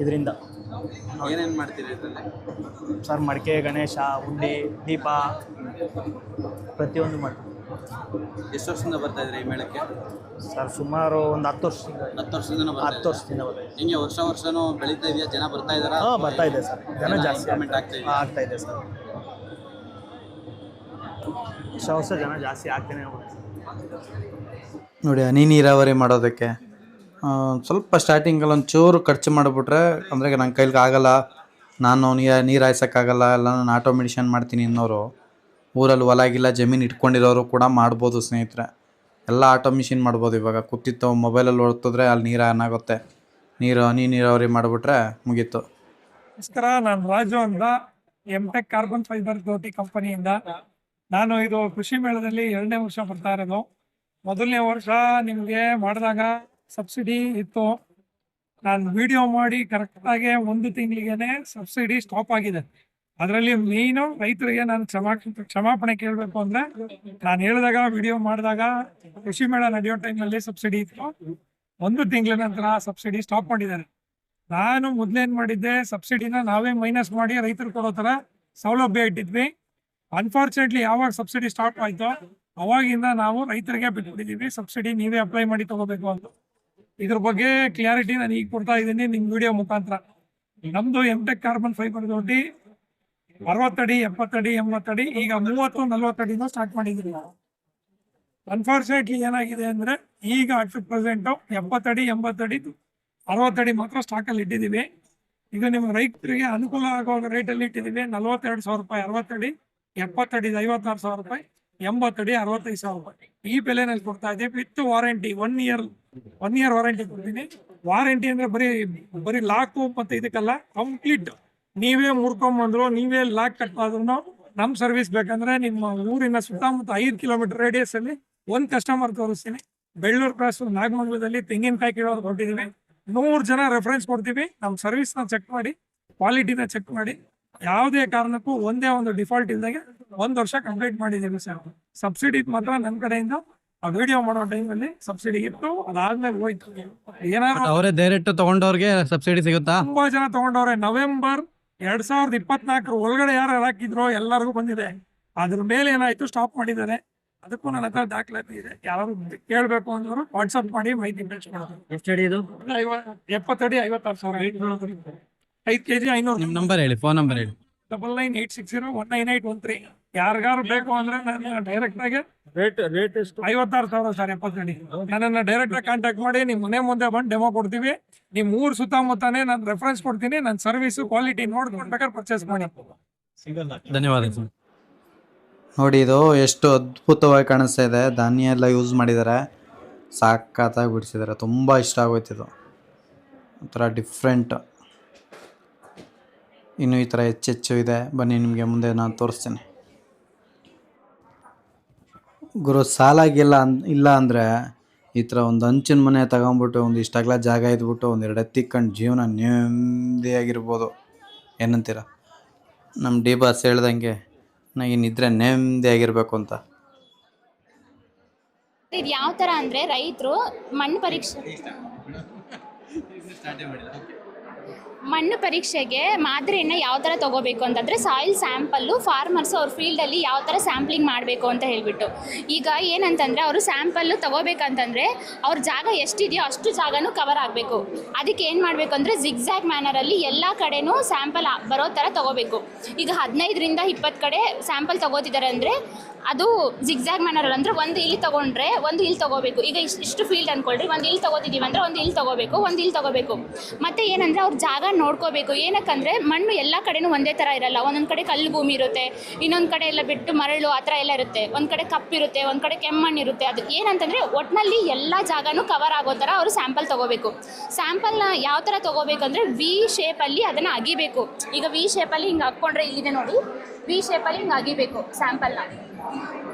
ಇದರಿಂದ. ಏನೇನು ಮಾಡ್ತೀರಿ ಇದರಲ್ಲಿ? ಸರ್ ಮಡಿಕೆ ಗಣೇಶ ಉಂಡಿ ದೀಪ ಪ್ರತಿಯೊಂದು ಮಾಡ್ತೀವಿ. ಎಷ್ಟು ವರ್ಷದಿಂದ ಬರ್ತಾ ಇದ್ರಿ ಈ ಮೇಳಕ್ಕೆ? ಸರ್ ಸುಮಾರು ಒಂದು ಹತ್ತು ವರ್ಷದಿಂದ ಹತ್ತು ವರ್ಷದಿಂದ ಹತ್ತು ವರ್ಷದಿಂದ ಬರ್ತಾ ಇದೆ. ಹಿಂಗೆ ವರ್ಷ ವರ್ಷನೂ ಬೆಳೀತಾ ಇದೆಯಾ? ಜನ ಬರ್ತಾ ಇದ್ದಾರಾ? ಹಾಂ ಬರ್ತಾ ಇದೆ ಸರ್. ಜನ ಜಾಸ್ತಿ ಇಂಪ್ರೂವ್ಮೆಂಟ್ ಆಗ್ತಾ ಇದೆ. ಆಗ್ತಾ ಇದೆ ಸರ್. ವರ್ಷ ವರ್ಷ ಜನ ಜಾಸ್ತಿ ಆಗ್ತಾನೆ ಹೋಗುತ್ತೆ ನೋಡಿ ಹನಿ ನೀರಾವರಿ ಮಾಡೋದಕ್ಕೆ ಸ್ವಲ್ಪ ಸ್ಟಾರ್ಟಿಂಗಲ್ಲಿ ಒಂಚೂರು ಖರ್ಚು ಮಾಡಿಬಿಟ್ರೆ, ಅಂದರೆ ನನ್ನ ಕೈಲಿ ಆಗಲ್ಲ, ನಾನು ನೀರು ನೀರು ಹಾಯ್ಸೋಕ್ಕಾಗಲ್ಲ, ಎಲ್ಲ ನಾನು ಆಟೋ ಮೆಡಿಷನ್ ಮಾಡ್ತೀನಿ ಅನ್ನೋರು, ಊರಲ್ಲಿ ಹೊಲ ಗಿಲ್ಲ ಜಮೀನು ಇಟ್ಕೊಂಡಿರೋರು ಕೂಡ ಮಾಡ್ಬೋದು ಸ್ನೇಹಿತರೆ. ಎಲ್ಲ ಆಟೋ ಮಿಷಿನ್ ಮಾಡ್ಬೋದು ಇವಾಗ. ಕೂತಿತ್ತು ಮೊಬೈಲಲ್ಲಿ ಹೊರತಿದ್ರೆ ಅಲ್ಲಿ ನೀರು ಆನ್ ಆಗುತ್ತೆ. ನೀರು, ಹನಿ ನೀರಾವರಿ ಮಾಡಿಬಿಟ್ರೆ ಮುಗೀತು. ನಮಸ್ಕಾರ, ನಾನು ರಾಜು ಅಂತ. ಎಂ ಟೆಕ್ ಕಾರ್ಬನ್ ಫೈಬರ್ ದೋಟಿ ಕಂಪನಿಯಿಂದ ನಾನು ಇದು ಕೃಷಿ ಮೇಳದಲ್ಲಿ ಎರಡನೇ ವರ್ಷ ಬರ್ತಾ ಇರೋದು. ಮೊದಲನೇ ವರ್ಷ ನಿಮಗೆ ಮಾಡಿದಾಗ ಸಬ್ಸಿಡಿ ಇತ್ತು. ನಾನು ವಿಡಿಯೋ ಮಾಡಿ ಕರೆಕ್ಟಾಗಿ ಒಂದು ತಿಂಗಳಿಗೆನೆ ಸಬ್ಸಿಡಿ ಸ್ಟಾಪ್ ಆಗಿದೆ. ಅದರಲ್ಲಿ ಮೇಯ್ನು ರೈತರಿಗೆ ನಾನು ಕ್ಷಮಾ, ಕ್ಷಮಾಪಣೆ ಕೇಳಬೇಕು ಅಂದ್ರೆ ನಾನು ಹೇಳಿದಾಗ ವಿಡಿಯೋ ಮಾಡಿದಾಗ ಕೃಷಿ ಮೇಳ ನಡೆಯೋ ಟೈಮ್ನಲ್ಲಿ ಸಬ್ಸಿಡಿ ಇತ್ತು. ಒಂದು ತಿಂಗಳ ನಂತರ ಸಬ್ಸಿಡಿ ಸ್ಟಾಪ್ ಮಾಡಿದ್ದಾರೆ. ನಾನು ಮೊದ್ಲೇನ್ ಮಾಡಿದ್ದೆ, ಸಬ್ಸಿಡಿನ ನಾವೇ ಮೈನಸ್ ಮಾಡಿ ರೈತರು ಕೊಡೋ ತರ ಸೌಲಭ್ಯ ಇಟ್ಟಿದ್ವಿ. ಅನ್ಫಾರ್ಚುನೇಟ್ಲಿ ಯಾವಾಗ ಸಬ್ಸಿಡಿ ಸ್ಟಾಪ್ ಆಯ್ತೋ, ಅವಾಗಿಂದ ನಾವು ರೈತರಿಗೆ ಬಿಟ್ಬಿಟ್ಟಿದೀವಿ. ಸಬ್ಸಿಡಿ ನೀವೇ ಅಪ್ಲೈ ಮಾಡಿ ತಗೋಬೇಕು ಅಂತ. ಇದ್ರ ಬಗ್ಗೆ ಕ್ಲಾರಿಟಿ ನಾನು ಈಗ ಕೊಡ್ತಾ ಇದ್ದೀನಿ ನಿಮ್ ವಿಡಿಯೋ ಮುಖಾಂತರ. ನಮ್ದು ಎಂ ಟೆಕ್ ಕಾರ್ಬನ್ ಫೈಬರ್ ದೊಡ್ಡಿ ಅರವತ್ತಡಿ ಎಪ್ಪತ್ತಡಿ ಎಂಬತ್ತಡಿ ಈಗ ಮೂವತ್ತು ನಲ್ವತ್ತಡಿನ ಸ್ಟಾರ್ಟ್ ಮಾಡಿದ್ರಿ ಅನ್ಫಾರ್ಚುನೇಟ್ಲಿ ಏನಾಗಿದೆ ಅಂದ್ರೆ ಈಗ ಅಟ್ ಪ್ರೆಸೆಂಟ್ ಎಪ್ಪತ್ತಡಿ ಎಂಬತ್ತಡಿ ಅರವತ್ತಡಿ ಮಾತ್ರ ಸ್ಟಾಕ್ ಅಲ್ಲಿ ಇಟ್ಟಿದೀವಿ ಈಗ ನಿಮ್ಮ ರೈತರಿಗೆ ಅನುಕೂಲ ಆಗೋ ರೇಟ್ ಅಲ್ಲಿ ಇಟ್ಟಿದೀವಿ ನಲವತ್ತೆರಡು ಸಾವಿರ ರೂಪಾಯಿ ಅರವತ್ತಡಿ ಎಪ್ಪತ್ತಡಿ ಐವತ್ತಾರು ಸಾವಿರ ರೂಪಾಯಿ ಎಂಬತ್ತಡಿ ಅರವತ್ತೈದು ಸಾವಿರ ರೂಪಾಯಿ. ಈ ಬೆಲೆನಲ್ಲಿ ಕೊಡ್ತಾ ಇದ್ದೀವಿ with warranty one year one year warranty ಕೊಡ್ತೀನಿ ವಾರಂಟಿ ಅಂದ್ರೆ ಬರೀ ಬರೀ ಲಾಕ್ ಮತ್ತೆ ಇದಕ್ಕಲ್ಲ ಕಂಪ್ಲೀಟ್ ನೀವೇ ಮುರ್ಕೊಂಬಂದ್ರು, ನೀವೇ ಲಾಕ್ ಕಟ್ ಆದ್ರೂ ನಮ್ ಸರ್ವಿಸ್ ಬೇಕಂದ್ರೆ ನಿಮ್ಮ ಊರಿನ ಸುತ್ತಮುತ್ತ ಐದು ಕಿಲೋಮೀಟರ್ ರೇಡಿಯಸ್ ಅಲ್ಲಿ ಒಂದ್ ಕಸ್ಟಮರ್ ತೋರಿಸ್ತೀನಿ. ಬೆಳ್ಳೂರು ಕ್ರಾಸ್ ನಾಗಮಂಗಲದಲ್ಲಿ ತೆಂಗಿನಕಾಯಿ ಕೀಳೋದು ಕೊಟ್ಟಿದ್ದೀವಿ ನೂರ್ ಜನ ರೆಫರೆನ್ಸ್ ಕೊಡ್ತೀವಿ. ನಮ್ಮ ಸರ್ವಿಸ್ನ ಚೆಕ್ ಮಾಡಿ ಕ್ವಾಲಿಟಿನ ಚೆಕ್ ಮಾಡಿ. ಯಾವುದೇ ಕಾರಣಕ್ಕೂ ಒಂದೇ ಒಂದು ಡಿಫಾಲ್ಟ್ ಇಲ್ದಾಗೆ ಒಂದ್ ವರ್ಷ ಕಂಪ್ಲೀಟ್ ಮಾಡಿದ್ದೀವಿ ಸರ್. ಸಬ್ಸಿಡಿ ಮಾತ್ರ ನನ್ನ ಕಡೆಯಿಂದ. ಆ ವಿಡಿಯೋ ಮಾಡೋ ಟೈಮಲ್ಲಿ ಸಬ್ಸಿಡಿ ಇತ್ತು ಅದಾದ್ಮೇಲೆ ಹೋಯ್ತು. ಏನಾದ್ರು ಅವರೇ ಡೈರೆಕ್ಟ್ ತಗೊಂಡವ್ರಿಗೆ ಸಬ್ಸಿಡಿ ಸಿಗುತ್ತಾ? ತುಂಬಾ ಜನ ತಗೊಂಡವ್ರೆ. ನವೆಂಬರ್ ಎರಡ್ ಸಾವಿರದ ಇಪ್ಪತ್ನಾಲ್ಕರ ಒಳಗಡೆ ಯಾರು ಹಾಕಿದ್ರು ಎಲ್ಲರಿಗೂ ಬಂದಿದೆ. ಅದ್ರ ಮೇಲೆ ಏನಾಯ್ತು ಸ್ಟಾಪ್ ಮಾಡಿದ್ದಾರೆ. ಅದಕ್ಕೂ ನನ್ನ ಹತ್ರ ದಾಖಲಾತಿ ಇದೆ. ಯಾರು ಕೇಳ್ಬೇಕು ಅಂದ್ರೆ ವಾಟ್ಸಪ್ ಮಾಡಿ ಮಾಹಿತಿ ಕಳಿಸ್ಕೊಡೋದು ಇದು? ಎಪ್ಪತ್ತಡಿ ಐವತ್ತಾರು ಸಾವಿರ. ಐದು ಕೆಜಿ ಐನೂರು. ನಿಮ್ ನಂಬರ್ ಹೇಳಿ ಫೋನ್ ನಂಬರ್ ಹೇಳಿ. Double nine eight six zero one nine eight one three ಯಾರಿಗಾರು ಬೇಕು ಅಂದ್ರೆ ನಾನು ಡೈರೆಕ್ಟ್ ಆಗಿ ರೇಟ್ ರೇಟ್ ಎಷ್ಟು? ಐವತ್ತಾರು ಸಾವಿರ ಸರ್ ಎಪ್ಪತ್ತಡಿ ನನ್ನನ್ನು ಡೈರೆಕ್ಟ್ ಆಗಿ ಕಾಂಟ್ಯಾಕ್ಟ್ ಮಾಡಿ ನಿಮ್ಮ ಮನೆ ಮುಂದೆ ಬಂದು ಡೆಮೋ ಕೊಡ್ತೀವಿ. ನಿಮ್ಮ ಊರ್ ಸುತ್ತಮುತ್ತಾನೆ ನಾನು ರೆಫರೆನ್ಸ್ ಕೊಡ್ತೀನಿ ನನ್ನ ಸರ್ವಿಸ್ ಕ್ವಾಲಿಟಿ ನೋಡ್ಕೊಂಡು ಬೇಕಾದ್ರೆ ಪರ್ಚೇಸ್ ಮಾಡಿ. ಧನ್ಯವಾದ ಸರ್. ನೋಡಿ ಇದು ಎಷ್ಟು ಅದ್ಭುತವಾಗಿ ಕಾಣಿಸ್ತಾ ಇದೆ. ಧಾನ್ಯ ಎಲ್ಲ ಯೂಸ್ ಮಾಡಿದ್ದಾರೆ ಸಾಕಾತಾಗಿ ಬಿಡಿಸಿದ್ದಾರೆ ತುಂಬ ಇಷ್ಟ ಆಗೋಯ್ತು ಇದು. ಒಂಥರ ಡಿಫ್ರೆಂಟ್ ಇನ್ನು ಈ ಥರ ಹೆಚ್ಚೆಚ್ಚು ಇದೆ. ಬನ್ನಿ ನಿಮಗೆ ಮುಂದೆ ನಾನು ತೋರಿಸ್ತೀನಿ. ಗುರು ಸಾಲಾಗಿಲ್ಲ ಅನ್ ಇಲ್ಲ ಅಂದರೆ ಈ ಥರ ಒಂದು ಹಂಚಿನ ಮನೆ ತಗೊಂಬಿಟ್ಟು ಒಂದು ಇಷ್ಟಾಗಲ ಜಾಗ ಇದ್ಬಿಟ್ಟು ಒಂದು ಎರಡು ಎತ್ತಿಕ್ಕೊಂಡು ಜೀವನ ನೆಮ್ಮದಿಯಾಗಿರ್ಬೋದು. ಏನಂತೀರ? ನಮ್ಮ ಡಿ ಬಾಸ್ ಹೇಳ್ದಂಗೆ ನಾಗಿನಿದ್ರೆ ನೆಮ್ಮದಿಯಾಗಿರ್ಬೇಕು ಅಂತ. ಇದು ಯಾವ ಥರ ಅಂದರೆ ರೈತರು ಮಣ್ಣು ಪರೀಕ್ಷೆ ಮಣ್ಣು ಪರೀಕ್ಷೆಗೆ ಮಾದರಿಯನ್ನು ಯಾವ ಥರ ತಗೋಬೇಕು ಅಂತಂದರೆ ಸಾಯಿಲ್ ಸ್ಯಾಂಪಲ್ಲು ಫಾರ್ಮರ್ಸ್ ಅವ್ರ ಫೀಲ್ಡಲ್ಲಿ ಯಾವ ಥರ ಸ್ಯಾಂಪ್ಲಿಂಗ್ ಮಾಡಬೇಕು ಅಂತ ಹೇಳ್ಬಿಟ್ಟು. ಈಗ ಏನಂತಂದರೆ ಅವರು ಸ್ಯಾಂಪಲ್ಲು ತೊಗೋಬೇಕಂತಂದರೆ ಅವ್ರ ಜಾಗ ಎಷ್ಟಿದೆಯೋ ಅಷ್ಟು ಜಾಗನೂ ಕವರ್ ಆಗಬೇಕು. ಅದಕ್ಕೆ ಏನು ಮಾಡಬೇಕು ಅಂದರೆ ಜಿಗ್ಜ್ಯಾಗ್ ಮ್ಯಾನರಲ್ಲಿ ಎಲ್ಲ ಕಡೆನೂ ಸ್ಯಾಂಪಲ್ ಬರೋ ಥರ ತಗೋಬೇಕು. ಈಗ ಹದಿನೈದರಿಂದ ಇಪ್ಪತ್ತು ಕಡೆ ಸ್ಯಾಂಪಲ್ ತಗೋತಿದ್ದಾರೆ ಅಂದರೆ ಅದು ಜಿಗ್ಜ್ಯಾಗ್ ಮ್ಯಾನರಲ್ಲಿ ಅಂದರೆ ಒಂದು ಇಲ್ಲಿ ತೊಗೊಂಡ್ರೆ ಒಂದು ಇಲ್ಲಿ ತಗೋಬೇಕು. ಈಗ ಇಷ್ಟು ಇಷ್ಟು ಫೀಲ್ಡ್ ಅಂದ್ಕೊಳ್ರಿ ಒಂದು ಇಲ್ಲಿ ತೊಗೋತಿದ್ದೀವಿ ಅಂದರೆ ಒಂದು ಇಲ್ಲಿ ತಗೋಬೇಕು, ಒಂದು ಇಲ್ಲಿ ತಗೋಬೇಕು. ಮತ್ತೆ ಏನಂದರೆ ಅವ್ರ ಜಾಗ ನೋಡ್ಕೋಬೇಕು. ಏನಕ್ಕಂದರೆ ಮಣ್ಣು ಎಲ್ಲ ಕಡೆನೂ ಒಂದೇ ಥರ ಇರಲ್ಲ. ಒಂದೊಂದು ಕಡೆ ಕಲ್ಲು ಭೂಮಿ ಇರುತ್ತೆ, ಇನ್ನೊಂದು ಕಡೆ ಎಲ್ಲ ಬಿಟ್ಟು ಮರಳು ಆ ಥರ ಎಲ್ಲ ಇರುತ್ತೆ. ಒಂದು ಕಡೆ ಕಪ್ಪಿರುತ್ತೆ ಒಂದು ಕಡೆ ಕೆಮ್ಮಣ್ಣು ಇರುತ್ತೆ. ಅದು ಏನಂತಂದರೆ ಒಟ್ಟಿನಲ್ಲಿ ಎಲ್ಲ ಜಾಗನೂ ಕವರ್ ಆಗೋ ಥರ ಅವರು ಸ್ಯಾಂಪಲ್ ತಗೋಬೇಕು. ಸ್ಯಾಂಪಲ್ನ ಯಾವ ಥರ ತಗೋಬೇಕಂದ್ರೆ ವಿ ಶೇಪಲ್ಲಿ ಅದನ್ನು ಅಗಿಬೇಕು. ಈಗ ವಿ ಶೇಪಲ್ಲಿ ಹಿಂಗೆ ಹಾಕ್ಕೊಂಡ್ರೆ ಇಲ್ಲಿದೆ ನೋಡಿ. ವಿ ಶೇಪಲ್ಲಿ ಹಿಂಗೆ ಅಗಿಬೇಕು ಸ್ಯಾಂಪಲ್ನ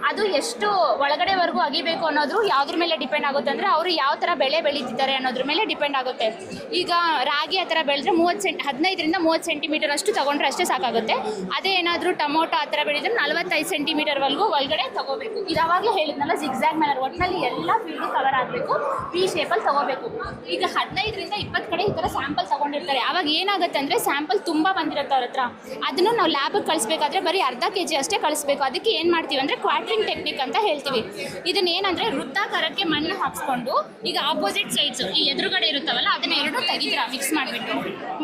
ಅದು ಎಷ್ಟು ಒಳಗಡೆವರೆಗೂ ಅಗಿಬೇಕು ಅನ್ನೋದು ಯಾವ್ದ್ರ ಮೇಲೆ ಡಿಪೆಂಡ್ ಆಗುತ್ತೆ ಅಂದರೆ ಅವರು ಯಾವ ಥರ ಬೆಳೆ ಬೆಳೀತಿದ್ದಾರೆ ಅನ್ನೋದ್ರ ಮೇಲೆ ಡಿಪೆಂಡ್ ಆಗುತ್ತೆ. ಈಗ ರಾಗಿ ಆ ಥರ ಬೆಳೆದ್ರೆ ಮೂವತ್ತು ಸೆಂಟ್ ಹದಿನೈದರಿಂದ ಮೂವತ್ತು ಸೆಂಟಿಮೀಟರ್ ಅಷ್ಟು ತಗೊಂಡ್ರೆ ಅಷ್ಟೇ ಸಾಕಾಗುತ್ತೆ. ಅದೇ ಏನಾದರೂ ಟೊಮೊಟೊ ಆ ಥರ ಬೆಳೆದ್ರೆ ನಲವತ್ತೈದು ಸೆಂಟಿಮೀಟರ್ವರೆಗೂ ಒಳಗಡೆ ತಗೋಬೇಕು. ಇದು ಹೇಳಿದ್ನಲ್ಲ ಜಿಗ್ಸಾಗ್ ಮ್ಯಾನರ್ ಒಟ್ಟಿನಲ್ಲಿ ಎಲ್ಲ ಫೀಲ್ಡು ಕವರ್ ಆಗಬೇಕು. ಪಿ ಶೇಪಲ್ಲಿ ತಗೋಬೇಕು. ಈಗ ಹದಿನೈದರಿಂದ ಇಪ್ಪತ್ತು ಕಡೆ ಈ ಥರ ಸ್ಯಾಂಪಲ್ ತಗೊಂಡಿರ್ತಾರೆ. ಆವಾಗ ಏನಾಗುತ್ತೆ ಅಂದರೆ ಸ್ಯಾಂಪಲ್ ತುಂಬ ಬಂದಿರುತ್ತೆ ಅವ್ರ ಹತ್ರ. ಅದನ್ನು ನಾವು ಲ್ಯಾಬಿಗೆ ಕಳಿಸ್ಬೇಕಾದ್ರೆ ಬರೀ ಅರ್ಧ ಕೆ ಜಿ ಅಷ್ಟೇ ಕಳಿಸ್ಬೇಕು. ಅದಕ್ಕೆ ಏನು ಮಾಡ್ತೀವಿ? ಅಂದರೆ ಕ್ವಾಟ್ರಿಂಗ್ ಟೆಕ್ನಿಕ್ ಅಂತ ಹೇಳ್ತೀವಿ. ಇದನ್ನೇನಂದರೆ ವೃತ್ತಾಕಾರಕ್ಕೆ ಮಣ್ಣು ಹಾಕ್ಸ್ಕೊಂಡು ಈಗ ಆಪೋಸಿಟ್ ಸೈಡ್ಸು ಈ ಎದುರುಗಡೆ ಇರುತ್ತವಲ್ಲ, ಅದನ್ನ ಎರಡು ತೆಗಿತೀರಾ ಮಿಕ್ಸ್ ಮಾಡಿಬಿಟ್ಟು.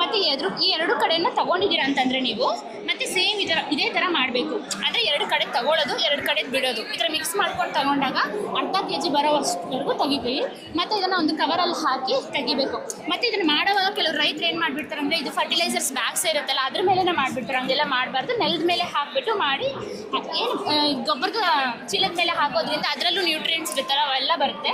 ಮತ್ತು ಎದುರು, ಈ ಎರಡು ಕಡೆಯನ್ನು ತಗೊಂಡಿದ್ದೀರಾ ಅಂತಂದರೆ ನೀವು, ಮತ್ತು ಸೇಮ್ ಇದರ ಇದೇ ಥರ ಮಾಡಬೇಕು. ಅಂದರೆ ಎರಡು ಕಡೆ ತಗೊಳ್ಳೋದು ಎರಡು ಕಡೆ ಬಿಡೋದು. ಈ ಮಿಕ್ಸ್ ಮಾಡ್ಕೊಂಡು ತಗೊಂಡಾಗ ಅರ್ಧ ಕೆ ಜಿ ಬರೋವಷ್ಟವರೆಗೂ ತೆಗಿತೀವಿ ಮತ್ತು ಇದನ್ನು ಒಂದು ಕವರಲ್ಲಿ ಹಾಕಿ ತೆಗಿಬೇಕು. ಮತ್ತು ಇದನ್ನು ಮಾಡುವಾಗ ಕೆಲವು ರೈತರು ಏನು ಮಾಡಿಬಿಡ್ತಾರೆ ಅಂದರೆ, ಇದು ಫರ್ಟಿಲೈಸರ್ಸ್ ಬ್ಯಾಗ್ಸ್ ಇರುತ್ತಲ್ಲ, ಅದ್ರ ಮೇಲೇ ಮಾಡಿಬಿಡ್ತಾರೆ. ಹಂಗೆಲ್ಲ ಮಾಡಬಾರ್ದು. ನೆಲದ ಮೇಲೆ ಹಾಕಿಬಿಟ್ಟು ಮಾಡಿ ಏನು ಗೊಬ್ಬರದ ಚೀಲದ ಮೇಲೆ ಹಾಕೋದ್ರಿಂದ ಅದರಲ್ಲೂ ನ್ಯೂಟ್ರಿಯೆಂಟ್ಸ್ ಇರುತ್ತಲ್ಲ ಅವೆಲ್ಲ ಬರುತ್ತೆ.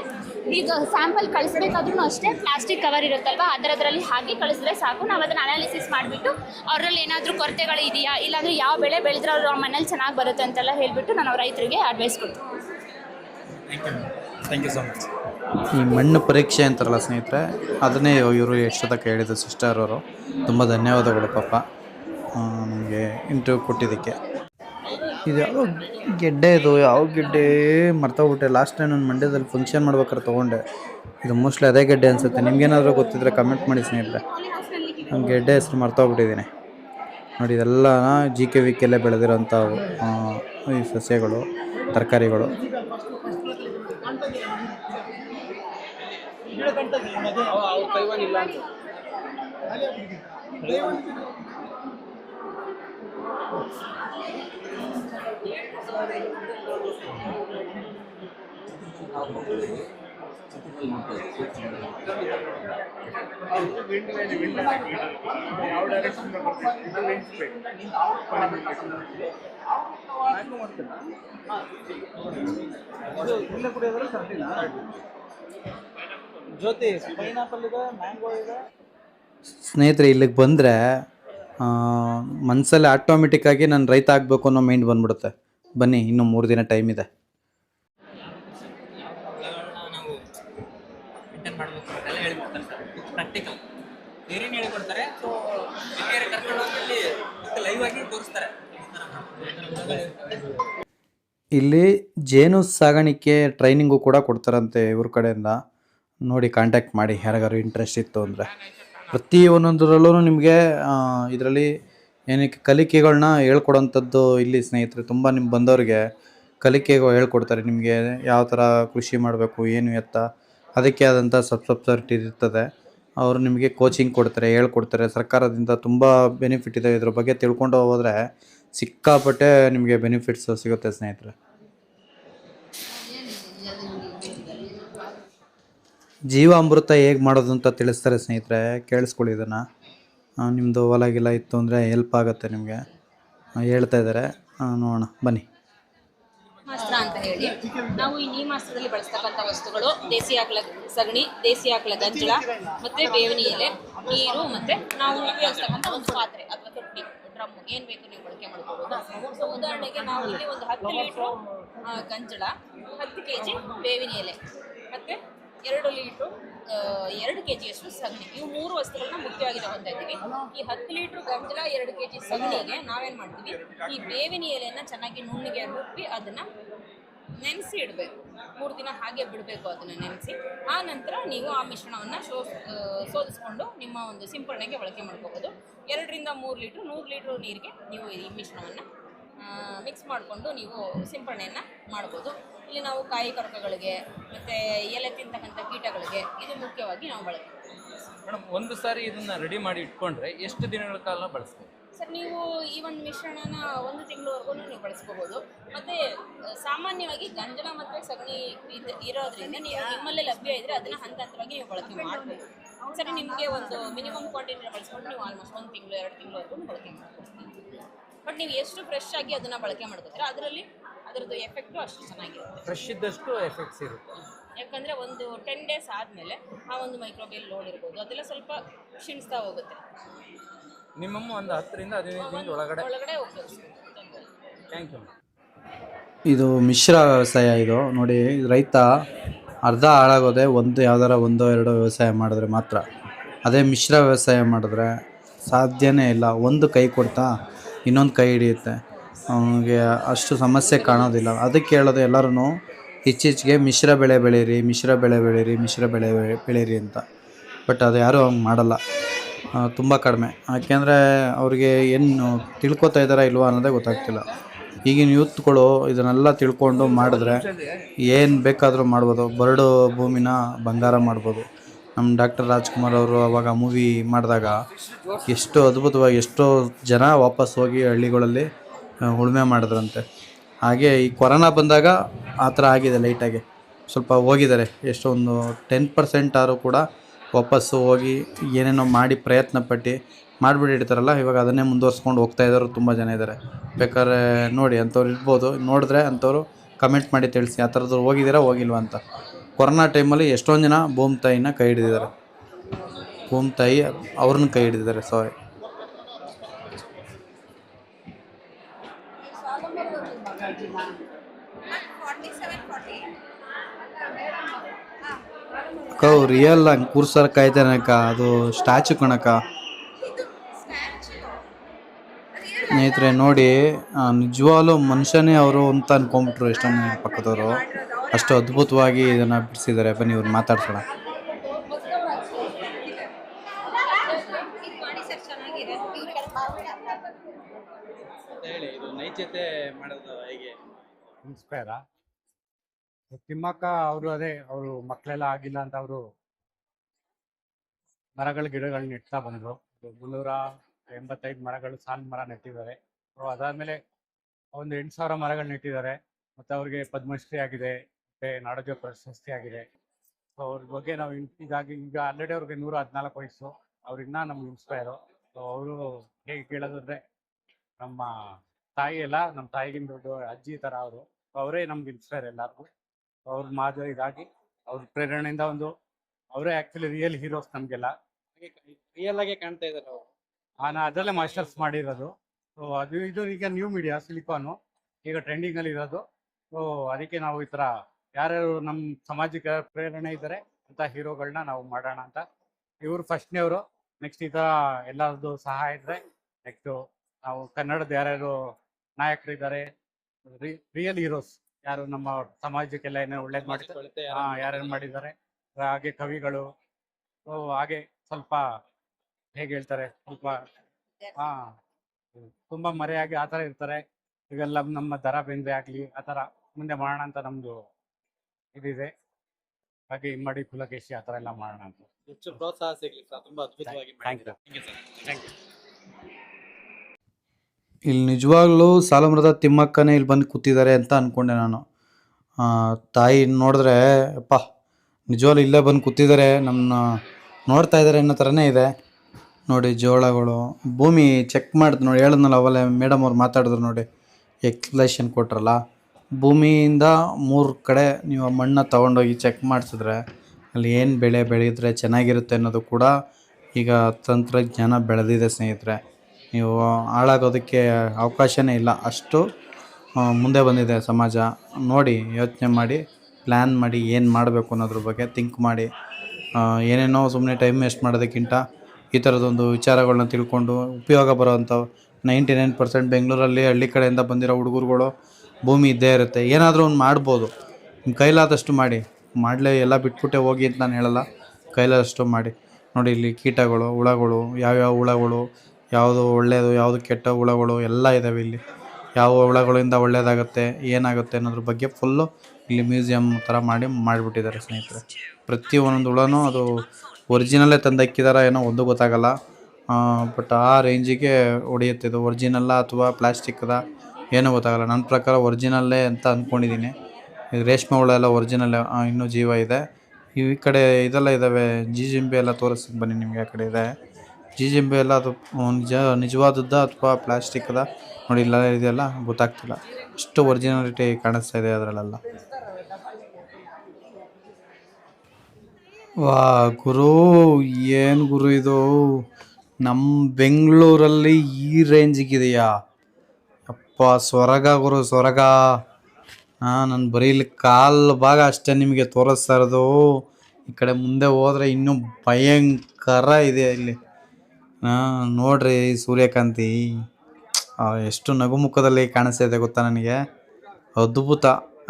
ಈಗ ಸ್ಯಾಂಪಲ್ ಕಳಿಸ್ಬೇಕಾದ್ರೂ ಅಷ್ಟೇ ಪ್ಲಾಸ್ಟಿಕ್ ಕವರ್ ಇರುತ್ತಲ್ವ? ಅದರದ್ರಲ್ಲಿ ಹಾಕಿ ಕಳಿಸಿದ್ರೆ ಸಾಕು. ನಾವು ಅದನ್ನು ಅನಾಲಿಸಿಸ್ ಮಾಡಿಬಿಟ್ಟು ಅವರಲ್ಲಿ ಏನಾದರೂ ಕೊರತೆಗಳು ಇದೆಯಾ? ಇಲ್ಲಾಂದರೆ ಯಾವ ಬೆಳೆ ಬೆಳೆದ್ರೆ ಅವರು ಮನೇಲಿ ಚೆನ್ನಾಗಿ ಬರುತ್ತೆ ಅಂತೆಲ್ಲ ಹೇಳಿಬಿಟ್ಟು ನಾನು ರೈತರಿಗೆ ಅಡ್ವೈಸ್ ಕೊಡ್ತೀನಿ. ಥ್ಯಾಂಕ್ ಯು ಸೊ ಮಚ್ ಈ ಮಣ್ಣು ಪರೀಕ್ಷೆ ಅಂತಾರಲ್ಲ ಸ್ನೇಹಿತರೆ ಅದನ್ನೇ ಇವರು ಎಷ್ಟೊತ್ತಕ್ಕೆ ಹೇಳಿದ್ರು ಸಿಸ್ಟರ್ ಅವರು. ತುಂಬ ಧನ್ಯವಾದಗಳು ಪಾಪ. ನಮಗೆ ಇಂಟರ್ವ್ಯೂ ಕೊಟ್ಟಿದ್ದಕ್ಕೆ. ಇದು ಯಾವ ಗೆಡ್ಡೆ ಇದು ಯಾವ ಗೆಡ್ಡೆ ಮರ್ತೋಗ್ಬಿಟ್ಟೆ. ಲಾಸ್ಟ್ ಟೈಮ್ ನಾನು ಮಂಡ್ಯದಲ್ಲಿ ಫಂಕ್ಷನ್ ಮಾಡ್ಬೇಕಾದ್ರೆ ತೊಗೊಂಡೆ. ಇದು ಮೋಸ್ಟ್ಲಿ ಅದೇ ಗೆಡ್ಡೆ ಅನಿಸುತ್ತೆ. ನಿಮ್ಗೇನಾದರೂ ಗೊತ್ತಿದ್ರೆ ಕಮೆಂಟ್ ಮಾಡಿ ಸ್ನೇಹಿತರೆ. ನಾನು ಗೆಡ್ಡೆ ಹೆಸರು ಮರ್ತೋಗ್ಬಿಟ್ಟಿದ್ದೀನಿ. ನೋಡಿ, ಇದೆಲ್ಲ ಜಿ ಕೆ ವಿ ಕೆಲ್ಲೇ ಬೆಳೆದಿರೋಂಥ ಈ ಸಸ್ಯಗಳು, ತರಕಾರಿಗಳು. ಜ್ಯೋತಿ ಪೈನಾಪಲ್ ಇದೆ ಮ್ಯಾಂಗೋ ಇದೆ. ಸ್ನೇಹಿತರೆ ಇಲ್ಲಿಗೆ ಬಂದರೆ ಮನಸ್ಸಲ್ಲಿ ಆಟೋಮೆಟಿಕ್ಕಾಗಿ ನಾನು ರೈತ ಆಗಬೇಕು ಅನ್ನೋ ಮೈಂಡ್ ಬಂದ್ಬಿಡುತ್ತೆ. ಬನ್ನಿ, ಇನ್ನು ಮೂರು ದಿನ ಟೈಮ್ ಇದೆ. ಇಲ್ಲಿ ಜೇನು ಸಾಗಾಣಿಕೆ ಟ್ರೈನಿಂಗು ಕೂಡ ಕೊಡ್ತಾರಂತೆ ಇವ್ರ ಕಡೆಯಿಂದ. ನೋಡಿ ಕಾಂಟ್ಯಾಕ್ಟ್ ಮಾಡಿ ಯಾರಿಗಾರು ಇಂಟ್ರೆಸ್ಟ್ ಇತ್ತು ಅಂದರೆ. ಪ್ರತಿ ಒಂದೊಂದರಲ್ಲೂ ನಿಮಗೆ ಇದರಲ್ಲಿ ಏನಕ್ಕೆ ಕಲಿಕೆಗಳನ್ನ ಹೇಳ್ಕೊಡೋಂಥದ್ದು ಇಲ್ಲಿ ಸ್ನೇಹಿತರೆ, ತುಂಬ ನಿಮ್ಮ ಬಂದವ್ರಿಗೆ ಕಲಿಕೆಗಳು ಹೇಳ್ಕೊಡ್ತಾರೆ. ನಿಮಗೆ ಯಾವ ಥರ ಕೃಷಿ ಮಾಡಬೇಕು, ಏನು ಎತ್ತ, ಅದಕ್ಕೆ ಆದಂಥ ಸಬ್ ಇರ್ತದೆ. ಅವರು ನಿಮಗೆ ಕೋಚಿಂಗ್ ಕೊಡ್ತಾರೆ, ಹೇಳ್ಕೊಡ್ತಾರೆ. ಸರ್ಕಾರದಿಂದ ತುಂಬ ಬೆನಿಫಿಟ್ ಇದೆ. ಇದ್ರ ಬಗ್ಗೆ ತಿಳ್ಕೊಂಡು ಹೋದರೆ ಸಿಕ್ಕಾಪಟ್ಟೆ ನಿಮಗೆ ಬೆನಿಫಿಟ್ಸ್ ಸಿಗುತ್ತೆ ಸ್ನೇಹಿತರೆ. ಜೀವಾಮೃತ ಹೇಗೆ ಮಾಡೋದು ಅಂತ ತಿಳಿಸ್ತಾರೆ ಸ್ನೇಹಿತರೆ, ಕೇಳಿಸ್ಕೊಳ್ಳಿ ಇದನ್ನು. ನಿಮ್ಮದು ಹೊಲ ಗಿಲ ಇತ್ತು ಅಂದರೆ ಹೆಲ್ಪ್ ಆಗುತ್ತೆ ನಿಮಗೆ. ಹೇಳ್ತಾ ಇದ್ದಾರೆ ನೋಡೋಣ, ಬನ್ನಿ. ಮಾಸ್ತ್ರ ಅಂತ ಹೇಳಿ. ನಾವು ಈ ನೀಮಾಸ್ತ್ರದಲ್ಲಿ ಬಳಸ್ತಕ್ಕಂಥ ವಸ್ತುಗಳು ದೇಸಿ ಆಕಳ ಸಗಣಿ, ದೇಸಿ ಆಕಳ ಗಂಜಳ, ಮತ್ತೆ ಬೇವಿನ ಎಲೆ, ನೀರು, ಮತ್ತೆ ನಾವು ಉಪಯೋಗಿಸ್ತಕ್ಕಂಥ ಒಂದು ಪಾತ್ರೆ ಅಥವಾ ತೊಟ್ಟಿ, ಡ್ರಮ್. ಏನ್ ಬೇಕು ನೀವು ಬಳಕೆ ಮಾಡ್ಕೋಬಹುದು ಉದಾಹರಣೆಗೆ ನಾವು ಇಲ್ಲಿ ಒಂದು ಹತ್ತು ಲೀಟರ್ ಗಂಜಳ, ಹತ್ತು ಕೆ ಜಿ ಬೇವಿನ ಎಲೆ, ಮತ್ತೆ ಎರಡು ಲೀಟ್ರು ಎರಡು ಕೆ ಜಿಯಷ್ಟು ಸಗಣಿ. ಇವು ಮೂರು ವಸ್ತುಗಳನ್ನ ಮುಖ್ಯವಾಗಿ ತಗೊತಾ ಇದ್ದೀವಿ. ಈ ಹತ್ತು ಲೀಟ್ರ್ ಗಂಜಲ, ಎರಡು ಕೆ ಜಿ ಸಗಣಿಗೆ ನಾವೇನ್ ಮಾಡ್ತೀವಿ? ಈ ಬೇವಿನ ಎಲೆಯನ್ನು ಚೆನ್ನಾಗಿ ನುಣ್ಣಿಗೆ ರುಬ್ಬಿ ಅದನ್ನ ನೆನೆಸಿ ಇಡಬೇಕು. ಮೂರು ದಿನ ಹಾಗೆ ಬಿಡಬೇಕು ಅದನ್ನು ನೆನೆಸಿ. ಆ ನಂತರ ನೀವು ಆ ಮಿಶ್ರಣವನ್ನು ಶೋ ಶೋಧಿಸ್ಕೊಂಡು ನಿಮ್ಮ ಒಂದು ಸಿಂಪರಣೆಗೆ ಬಳಕೆ ಮಾಡ್ಕೋಬೋದು. ಎರಡರಿಂದ ಮೂರು ಲೀಟ್ರ್, ನೂರು ಲೀಟ್ರ್ ನೀರಿಗೆ ನೀವು ಈ ಮಿಶ್ರಣವನ್ನು ಮಿಕ್ಸ್ ಮಾಡಿಕೊಂಡು ನೀವು ಸಿಂಪರಣೆಯನ್ನು ಮಾಡ್ಬೋದು. ಇಲ್ಲಿ ನಾವು ಕಾಯಿ ಕೊರಕಗಳಿಗೆ ಮತ್ತೆ ಎಲೆ ತಿಂತಕ್ಕಂಥ ಕೀಟಗಳಿಗೆ ಇದು ಮುಖ್ಯವಾಗಿ ನಾವು ಬಳಸ್ತೀವಿ. ಮೇಡಮ್ ಒಂದು ಸಾರಿ ಇದನ್ನ ರೆಡಿ ಮಾಡಿ ಇಟ್ಕೊಂಡ್ರೆ ಎಷ್ಟು ದಿನಗಳ ಕಾಲ ಬಳಸ್ಬೇಕು ಸರ್ ನೀವು ಈ ಒಂದು ಮಿಶ್ರಣನ ಒಂದು ತಿಂಗಳವರೆಗೂ ನೀವು ಬಳಸ್ಕೋಬೋದು. ಮತ್ತು ಸಾಮಾನ್ಯವಾಗಿ ಗಂಜಲ ಮತ್ತು ಸಗಣಿ ಇದು ಇರೋದ್ರಿಂದ ನೀವು ನಿಮ್ಮಲ್ಲೇ ಲಭ್ಯ ಇದ್ದರೆ ಅದನ್ನು ಹಂತ ಹಂತವಾಗಿ ನೀವು ಬಳಕೆ ಮಾಡ್ಬೋದು. ಸರಿ ನಿಮಗೆ ಒಂದು ಮಿನಿಮಮ್ ಕ್ವಾಂಟಿಟಿನ ಬಳಸ್ಕೊಂಡು ನೀವು ಆಲ್ಮೋಸ್ಟ್ ಒಂದು ತಿಂಗಳು ಎರಡು ತಿಂಗಳವರೆಗೂ ಬಳಕೆ ಮಾಡ್ಬೋದು ಬಟ್ ನೀವು ಎಷ್ಟು ಫ್ರೆಶ್ ಆಗಿ ಅದನ್ನು ಬಳಕೆ ಮಾಡ್ಕೋತೀರ ಅದರಲ್ಲಿ ಅದರದ್ದು ಎಫೆಕ್ಟು ಅಷ್ಟು ಚೆನ್ನಾಗಿರುತ್ತೆ. ಫ್ರೆಶ್ ಇದ್ದಷ್ಟು ಎಫೆಕ್ಟ್ಸ್ ಇರುತ್ತೆ. ಯಾಕಂದರೆ ಒಂದು ಟೆನ್ ಡೇಸ್ ಆದಮೇಲೆ ಆ ಒಂದು ಮೈಕ್ರೋಬೇಲ್ ಲೋಡ್ ಇರ್ಬೋದು. ಅದೆಲ್ಲ ಸ್ವಲ್ಪ ಕ್ಷೀಣಿಸ್ತಾ ಹೋಗುತ್ತೆ. ಮಿನಿಮಮ್ ಒಂದು ಹತ್ತರಿಂದ ಹದಿನೈದು ದಿನದ ಒಳಗಡೆ. ಒಳಗಡೆ ಹೋಗುತ್ತೆ ಥ್ಯಾಂಕ್ ಯು ಇದು ಮಿಶ್ರ ವ್ಯವಸಾಯ ಇದು. ನೋಡಿ ರೈತ ಅರ್ಧ ಹಾಳಾಗೋದೆ ಒಂದು ಯಾವ್ದಾರ ಒಂದೋ ಎರಡೋ ವ್ಯವಸಾಯ ಮಾಡಿದ್ರೆ ಮಾತ್ರ. ಅದೇ ಮಿಶ್ರ ವ್ಯವಸಾಯ ಮಾಡಿದ್ರೆ ಸಾಧ್ಯನೇ ಇಲ್ಲ. ಒಂದು ಕೈ ಕೊಡ್ತಾ ಇನ್ನೊಂದು ಕೈ ಹಿಡಿಯುತ್ತೆ. ಅವನಿಗೆ ಅಷ್ಟು ಸಮಸ್ಯೆ ಕಾಣೋದಿಲ್ಲ. ಅದಕ್ಕೆ ಹೇಳೋದು ಎಲ್ಲರೂ ಇತ್ತೀಚೆಗೆ ಮಿಶ್ರ ಬೆಳೆ ಬೆಳೀರಿ, ಮಿಶ್ರ ಬೆಳೆ ಬೆಳೀರಿ, ಮಿಶ್ರ ಬೆಳೆ ಬೆಳೆ- ಬೆಳೀರಿ ಅಂತ. ಬಟ್ ಅದು ಯಾರೂ ಹಂಗೆ ಮಾಡಲ್ಲ. ತುಂಬ ಕಡಿಮೆ. ಯಾಕೆಂದರೆ ಅವ್ರಿಗೆ ಏನು ತಿಳ್ಕೊತಾ ಇದ್ದಾರಾ ಇಲ್ವಾ ಅನ್ನೋದೇ ಗೊತ್ತಾಗ್ತಿಲ್ಲ. ಈಗಿನ ಯೂತ್ಗಳು ಇದನ್ನೆಲ್ಲ ತಿಳ್ಕೊಂಡು ಮಾಡಿದ್ರೆ ಏನು ಬೇಕಾದರೂ ಮಾಡ್ಬೋದು. ಬರಡು ಭೂಮಿನ ಬಂಗಾರ ಮಾಡ್ಬೋದು. ನಮ್ಮ ಡಾಕ್ಟರ್ ರಾಜ್ಕುಮಾರ್ ಅವರು ಅವಾಗ ಮೂವಿ ಮಾಡಿದಾಗ ಎಷ್ಟು ಅದ್ಭುತವಾಗಿ ಎಷ್ಟೋ ಜನ ವಾಪಸ್ ಹೋಗಿ ಹಳ್ಳಿಗಳಲ್ಲಿ ಉಳುಮೆ ಮಾಡಿದ್ರಂತೆ. ಹಾಗೆ ಈ ಕೊರೋನಾ ಬಂದಾಗ ಆ ಥರ ಆಗಿದೆ ಲೈಟಾಗಿ. ಸ್ವಲ್ಪ ಹೋಗಿದ್ದಾರೆ. ಎಷ್ಟೊಂದು ಟೆನ್ ಪರ್ಸೆಂಟ್ ಆದರೂ ಕೂಡ ವಾಪಸ್ಸು ಹೋಗಿ ಏನೇನೋ ಮಾಡಿ ಪ್ರಯತ್ನ ಪಟ್ಟು ಮಾಡಿಬಿಟ್ಟಿರ್ತಾರಲ್ಲ ಇವಾಗ ಅದನ್ನೇ ಮುಂದುವರ್ಸ್ಕೊಂಡು ಹೋಗ್ತಾ ಇದ್ದಾರೆ ತುಂಬ ಜನ ಇದ್ದಾರೆ. ಬೇಕಾದ್ರೆ ನೋಡಿ, ಅಂಥವ್ರು ಇರ್ಬೋದು. ನೋಡಿದ್ರೆ ಅಂಥವ್ರು ಕಮೆಂಟ್ ಮಾಡಿ ತಿಳಿಸಿ, ಆ ಥರದ್ದು ಹೋಗಿದ್ದೀರಾ, ಹೋಗಿಲ್ವಾ ಅಂತ. ಕೊರೋನಾ ಟೈಮಲ್ಲಿ ಎಷ್ಟೊಂದು ಜನ ಭೂಮಿ ತಾಯಿನ ಕೈ ಹಿಡಿದಿದ್ದಾರೆ. ಭೂಮಿ ತಾಯಿ ಅವ್ರನ್ನ ಕೈ ಹಿಡಿದಿದ್ದಾರೆ ಸಾರಿ ಕೌ ರಿಯಲ್ ಹಂಗೆ ಕೂರ್ಸರ್ ಕಾಯ್ತಾನಕ್ಕ ಅದು ಸ್ಟ್ಯಾಚು ಕಣಕ್ಕ. ಸ್ನೇಹಿತರೆ ನೋಡಿ ನಿಜವಾಲು ನಿಜವಾಗ್ಲೂ ಮನುಷ್ಯನೇ ಅವರು ಅಂತ ಅನ್ಕೊಂಬಿಟ್ರು ಎಷ್ಟೊಂದು ಪಕ್ಕದವರು. ಅಷ್ಟು ಅದ್ಭುತವಾಗಿ ಇದನ್ನು ಬಿಡಿಸಿದ್ದಾರೆ ಬನ್ನಿ ಇವ್ರು ಮಾತಾಡ್ಸೋಣ. ಹೇಳಿ ಇದು ನೈಜತೆ ಮಾಡೋದು ಹೇಗೆ? ಇನ್ಸ್ಪೈರ ತಿಮ್ಮಕ್ಕ ಅವರು ಅದೇ, ಅವರು ಮಕ್ಕಳೆಲ್ಲ ಆಗಿಲ್ಲ ಅಂತ ಅವರು ಮರಗಳು ಗಿಡಗಳನ್ನ ನೆಡ್ತಾ ಬಂದ್ರು. ಮುನ್ನೂರ ಎಂಬತ್ತೈದು ಮರಗಳು ಸಾಲ್ ಮರ ನೆಟ್ಟಿದ್ದಾರೆ. ಅದಾದ್ಮೇಲೆ ಒಂದು ಎಂಟು ಸಾವಿರ ಮರಗಳು ನೆಟ್ಟಿದ್ದಾರೆ. ಮತ್ತೆ ಅವ್ರಿಗೆ ಪದ್ಮಶ್ರೀ ಆಗಿದೆ, ಮತ್ತೆ ನಾಡೋಜ ಪ್ರಶಸ್ತಿ ಆಗಿದೆ. ಸೊ ಅವ್ರ ಬಗ್ಗೆ ನಾವು ಇದಾಗಿ ಈಗ ಆಲ್ರೆಡಿ ಅವ್ರಿಗೆ ನೂರ ಹದಿನಾಲ್ಕು ವಯಸ್ಸು. ಅವ್ರಿನ್ನ ನಮ್ಗೆ ಇನ್ಸ್ಪೈರು ಸೊ ಅವರು ಹೇಗೆ ಕೇಳೋದಂದ್ರೆ ನಮ್ಮ ತಾಯಿ ಎಲ್ಲ ನಮ್ಮ ತಾಯಿಗಿಂತ ದೊಡ್ಡ ಅಜ್ಜಿ ತರ ಅವರು. ಅವರೇ ನಮ್ಗೆ ಇನ್ಸ್ಪೈರ್ ಎಲ್ಲರಿಗೂ. ಅವ್ರ ಮಾತು ಇದಾಗಿ ಅವ್ರ ಪ್ರೇರಣೆಯಿಂದ ಒಂದು ಅವರೇ ಆಕ್ಚುಲಿ ರಿಯಲ್ ಹೀರೋಸ್ ನಮ್ಗೆಲ್ಲ. ರಿಯಲ್ ಆಗಿ ಕಾಣ್ತಾ ಇದಾರೆ ಹಾ ನಾ ಅದರಲ್ಲೇ ಮಾಸ್ಟರ್ಸ್ ಮಾಡಿರೋದು. ಸೊ ಅದು ಇದು ಈಗ ನ್ಯೂ ಮೀಡಿಯಾ ಸಿಲಿಕಾನು ಈಗ ಟ್ರೆಂಡಿಂಗ್ ಅಲ್ಲಿ ಇರೋದು. ಸೊ ಅದಕ್ಕೆ ನಾವು ಈ ತರ ಯಾರ್ಯಾರು ನಮ್ಮ ಸಮಾಜಕ್ಕೆ ಪ್ರೇರಣೆ ಇದ್ದಾರೆ ಅಂತ ಹೀರೋಗಳನ್ನ ನಾವು ಮಾಡೋಣ ಅಂತ. ಇವರು ಫಸ್ಟ್ನೇವರು ನೆಕ್ಸ್ಟ್ ಈ ತರ ಎಲ್ಲರದ್ದು ಸಹಾಯ ಇದ್ರೆ ನೆಕ್ಸ್ಟ್ ನಾವು ಕನ್ನಡದ ಯಾರ್ಯಾರು ನಾಯಕರಿದ್ದಾರೆ ರಿಯಲ್ ಹೀರೋಸ್ ಯಾರು ನಮ್ಮ ಸಮಾಜಕ್ಕೆಲ್ಲ ಏನೋ ಒಳ್ಳೇದು ಮಾಡ್ತಾರೆ ಹಾ ಯಾರ್ಯಾರು ಮಾಡಿದ್ದಾರೆ ಹಾಗೆ ಕವಿಗಳು ಹಾಗೆ ಸ್ವಲ್ಪ ಹೇಗೆ ಹೇಳ್ತಾರೆ ಸ್ವಲ್ಪ ಹಾ ತುಂಬಾ ಮರೆಯಾಗಿ ಆತರ ಇರ್ತಾರೆ. ಇವೆಲ್ಲ ನಮ್ಮ ದರ ಬೆಂದ್ರೆ ಆಗ್ಲಿ ಆತರ ಮುಂದೆ ಮಾಡೋಣ ಅಂತ ನಮ್ದು ಇದಿದೆ. ಹಾಗೆ ಇಮ್ಮಡಿ ಕುಲಕೇಶಿ ಆತರ ಎಲ್ಲ ಮಾಡೋಣ ಅಂತ. ಹೆಚ್ಚು ಪ್ರೋತ್ಸಾಹ ಸಿಗ್ಲಿ ಸರ್ ತುಂಬಾ ಅದ್ಭುತವಾಗಿ ಥ್ಯಾಂಕ್ you. ಇಲ್ಲಿ ನಿಜವಾಗ್ಲೂ ಸಾಲಮರದ ತಿಮ್ಮಕ್ಕನೇ ಇಲ್ಲಿ ಬಂದು ಕೂತಿದ್ದಾರೆ ಅಂತ ಅಂದ್ಕೊಂಡೆ ನಾನು. ತಾಯಿ ನೋಡಿದ್ರೆ, ಅಪ್ಪ, ನಿಜವಾಗ್ಲೂ ಇಲ್ಲೇ ಬಂದು ಕೂತಿದ್ದಾರೆ ನಮ್ಮನ್ನ ನೋಡ್ತಾ ಇದ್ದಾರೆ ಅನ್ನೋ ಥರನೇ ಇದೆ. ನೋಡಿ, ಜೋಳಗಳು. ಭೂಮಿ ಚೆಕ್ ಮಾಡಿದ್ ನೋಡಿ, ಹೇಳಿದ್ನಲ್ಲ ಅವಲೇ ಮೇಡಮ್ ಅವ್ರು ಮಾತಾಡಿದ್ರು ನೋಡಿ. ಎಕ್ಸ್ಪ್ಲೇಷನ್ ಕೊಟ್ರಲ್ಲ. ಭೂಮಿಯಿಂದ ಮೂರು ಕಡೆ ನೀವು ಆ ಮಣ್ಣನ್ನು ತೊಗೊಂಡೋಗಿ ಚೆಕ್ ಮಾಡಿಸಿದ್ರೆ, ಅಲ್ಲಿ ಏನು ಬೆಳೆ ಬೆಳೆಯಿದ್ರೆ ಚೆನ್ನಾಗಿರುತ್ತೆ ಅನ್ನೋದು ಕೂಡ ಈಗ ತಂತ್ರಜ್ಞಾನ ಬೆಳೆದಿದೆ ಸ್ನೇಹಿತರೆ. ನೀವು ಹಾಳಾಗೋದಕ್ಕೆ ಅವಕಾಶವೇ ಇಲ್ಲ. ಅಷ್ಟು ಮುಂದೆ ಬಂದಿದೆ ಸಮಾಜ. ನೋಡಿ, ಯೋಚನೆ ಮಾಡಿ ಪ್ಲ್ಯಾನ್ ಮಾಡಿ ಏನು ಮಾಡಬೇಕು ಅನ್ನೋದ್ರ ಬಗ್ಗೆ ಥಿಂಕ್ ಮಾಡಿ. ಏನೇನೋ ಸುಮ್ಮನೆ ಟೈಮ್ ವೇಸ್ಟ್ ಮಾಡೋದಕ್ಕಿಂತ ಈ ಥರದೊಂದು ವಿಚಾರಗಳನ್ನ ತಿಳ್ಕೊಂಡು ಉಪಯೋಗ ಬರೋವಂಥ ನೈಂಟಿ ನೈನ್ ಪರ್ಸೆಂಟ್ ಬೆಂಗಳೂರಲ್ಲಿ ಹಳ್ಳಿ ಕಡೆಯಿಂದ ಬಂದಿರೋ ಹುಡುಗರುಗಳು ಭೂಮಿ ಇದ್ದೇ ಇರುತ್ತೆ. ಏನಾದರೂ ಒಂದು ಮಾಡ್ಬೋದು. ನಿಮ್ಮ ಕೈಲಾದಷ್ಟು ಮಾಡಿ. ಮಾಡಲೇ ಎಲ್ಲ ಬಿಟ್ಬಿಟ್ಟೆ ಹೋಗಿ ಅಂತ ನಾನು ಹೇಳಲ್ಲ. ಕೈಲಾದಷ್ಟು ಮಾಡಿ. ನೋಡಿ, ಇಲ್ಲಿ ಕೀಟಗಳು, ಹುಳಗಳು, ಯಾವ್ಯಾವ ಹುಳಗಳು ಯಾವುದು ಒಳ್ಳೆಯದು ಯಾವುದು ಕೆಟ್ಟ ಹುಳಗಳು ಎಲ್ಲ ಇದ್ದಾವೆ ಇಲ್ಲಿ. ಯಾವ ಹುಳಗಳಿಂದ ಒಳ್ಳೆಯದಾಗುತ್ತೆ ಏನಾಗುತ್ತೆ ಅನ್ನೋದ್ರ ಬಗ್ಗೆ ಫುಲ್ಲು ಇಲ್ಲಿ ಮ್ಯೂಸಿಯಮ್ ಥರ ಮಾಡಿ ಮಾಡಿಬಿಟ್ಟಿದ್ದಾರೆ ಸ್ನೇಹಿತರೆ. ಪ್ರತಿ ಒಂದೊಂದು ಹುಳನೂ ಅದು ಒರಿಜಿನಲ್ಲೇ ತಂದು ಏನೋ ಒಂದು ಗೊತ್ತಾಗಲ್ಲ. ಬಟ್ ಆ ರೇಂಜಿಗೆ ಹೊಡೆಯುತ್ತೆ ಇದು. ಒರಿಜಿನಲ್ಲ ಅಥವಾ ಪ್ಲಾಸ್ಟಿಕ್ದ ಏನೂ ಗೊತ್ತಾಗಲ್ಲ. ನನ್ನ ಪ್ರಕಾರ ಒರಿಜಿನಲ್ಲೇ ಅಂತ ಅಂದ್ಕೊಂಡಿದ್ದೀನಿ ಇದು ರೇಷ್ಮೆ ಹುಳ ಎಲ್ಲ ಒರಿಜಿನಲ್ ಇನ್ನೂ ಜೀವ ಇದೆ. ಈ ಕಡೆ ಇದೆಲ್ಲ ಇದ್ದಾವೆ ಜಿಜಿಂಬೆ ಎಲ್ಲ ತೋರಿಸ್ತೀನಿ ಬನ್ನಿ ನಿಮಗೆ ಆ ಕಡೆ ಇದೆ. ಜಿಜಿಂಬೆ ಎಲ್ಲ ಅದು ನಿಜ, ನಿಜವಾದದ್ದ ಅಥವಾ ಪ್ಲಾಸ್ಟಿಕ್ದ ನೋಡಿ, ಇಲ್ಲ, ಇದೆಯಲ್ಲ, ಗೊತ್ತಾಗ್ತಿಲ್ಲ. ಅಷ್ಟು ಒರಿಜಿನಾಲಿಟಿ ಕಾಣಿಸ್ತಾ ಇದೆ ಅದರಲ್ಲೆಲ್ಲ. ವಾ, ಗುರು, ಏನು ಗುರು ಇದು? ನಮ್ಮ ಬೆಂಗಳೂರಲ್ಲಿ ಈ ರೇಂಜಿಗಿದೆಯಾ ಅಪ್ಪ ಸ್ವರ್ಗ ಗುರು, ಸ್ವರ್ಗ. ಹಾಂ, ನಾನು ಬರೀಲಿ ಕಾಲು ಭಾಗ ಅಷ್ಟೇ ನಿಮಗೆ ತೋರಿಸ್ತಾ ಇರೋದು. ಈ ಕಡೆ ಮುಂದೆ ಹೋದರೆ ಇನ್ನೂ ಭಯಂಕರ ಇದೆ ಇಲ್ಲಿ. ನೋಡ್ರಿ ಸೂರ್ಯಕಾಂತಿ. ಎಷ್ಟು ನಗುಮುಖದಲ್ಲಿ ಕಾಣಿಸ್ತಾ ಇದೆ ಗೊತ್ತಾ ನನಗೆ? ಅದ್ಭುತ.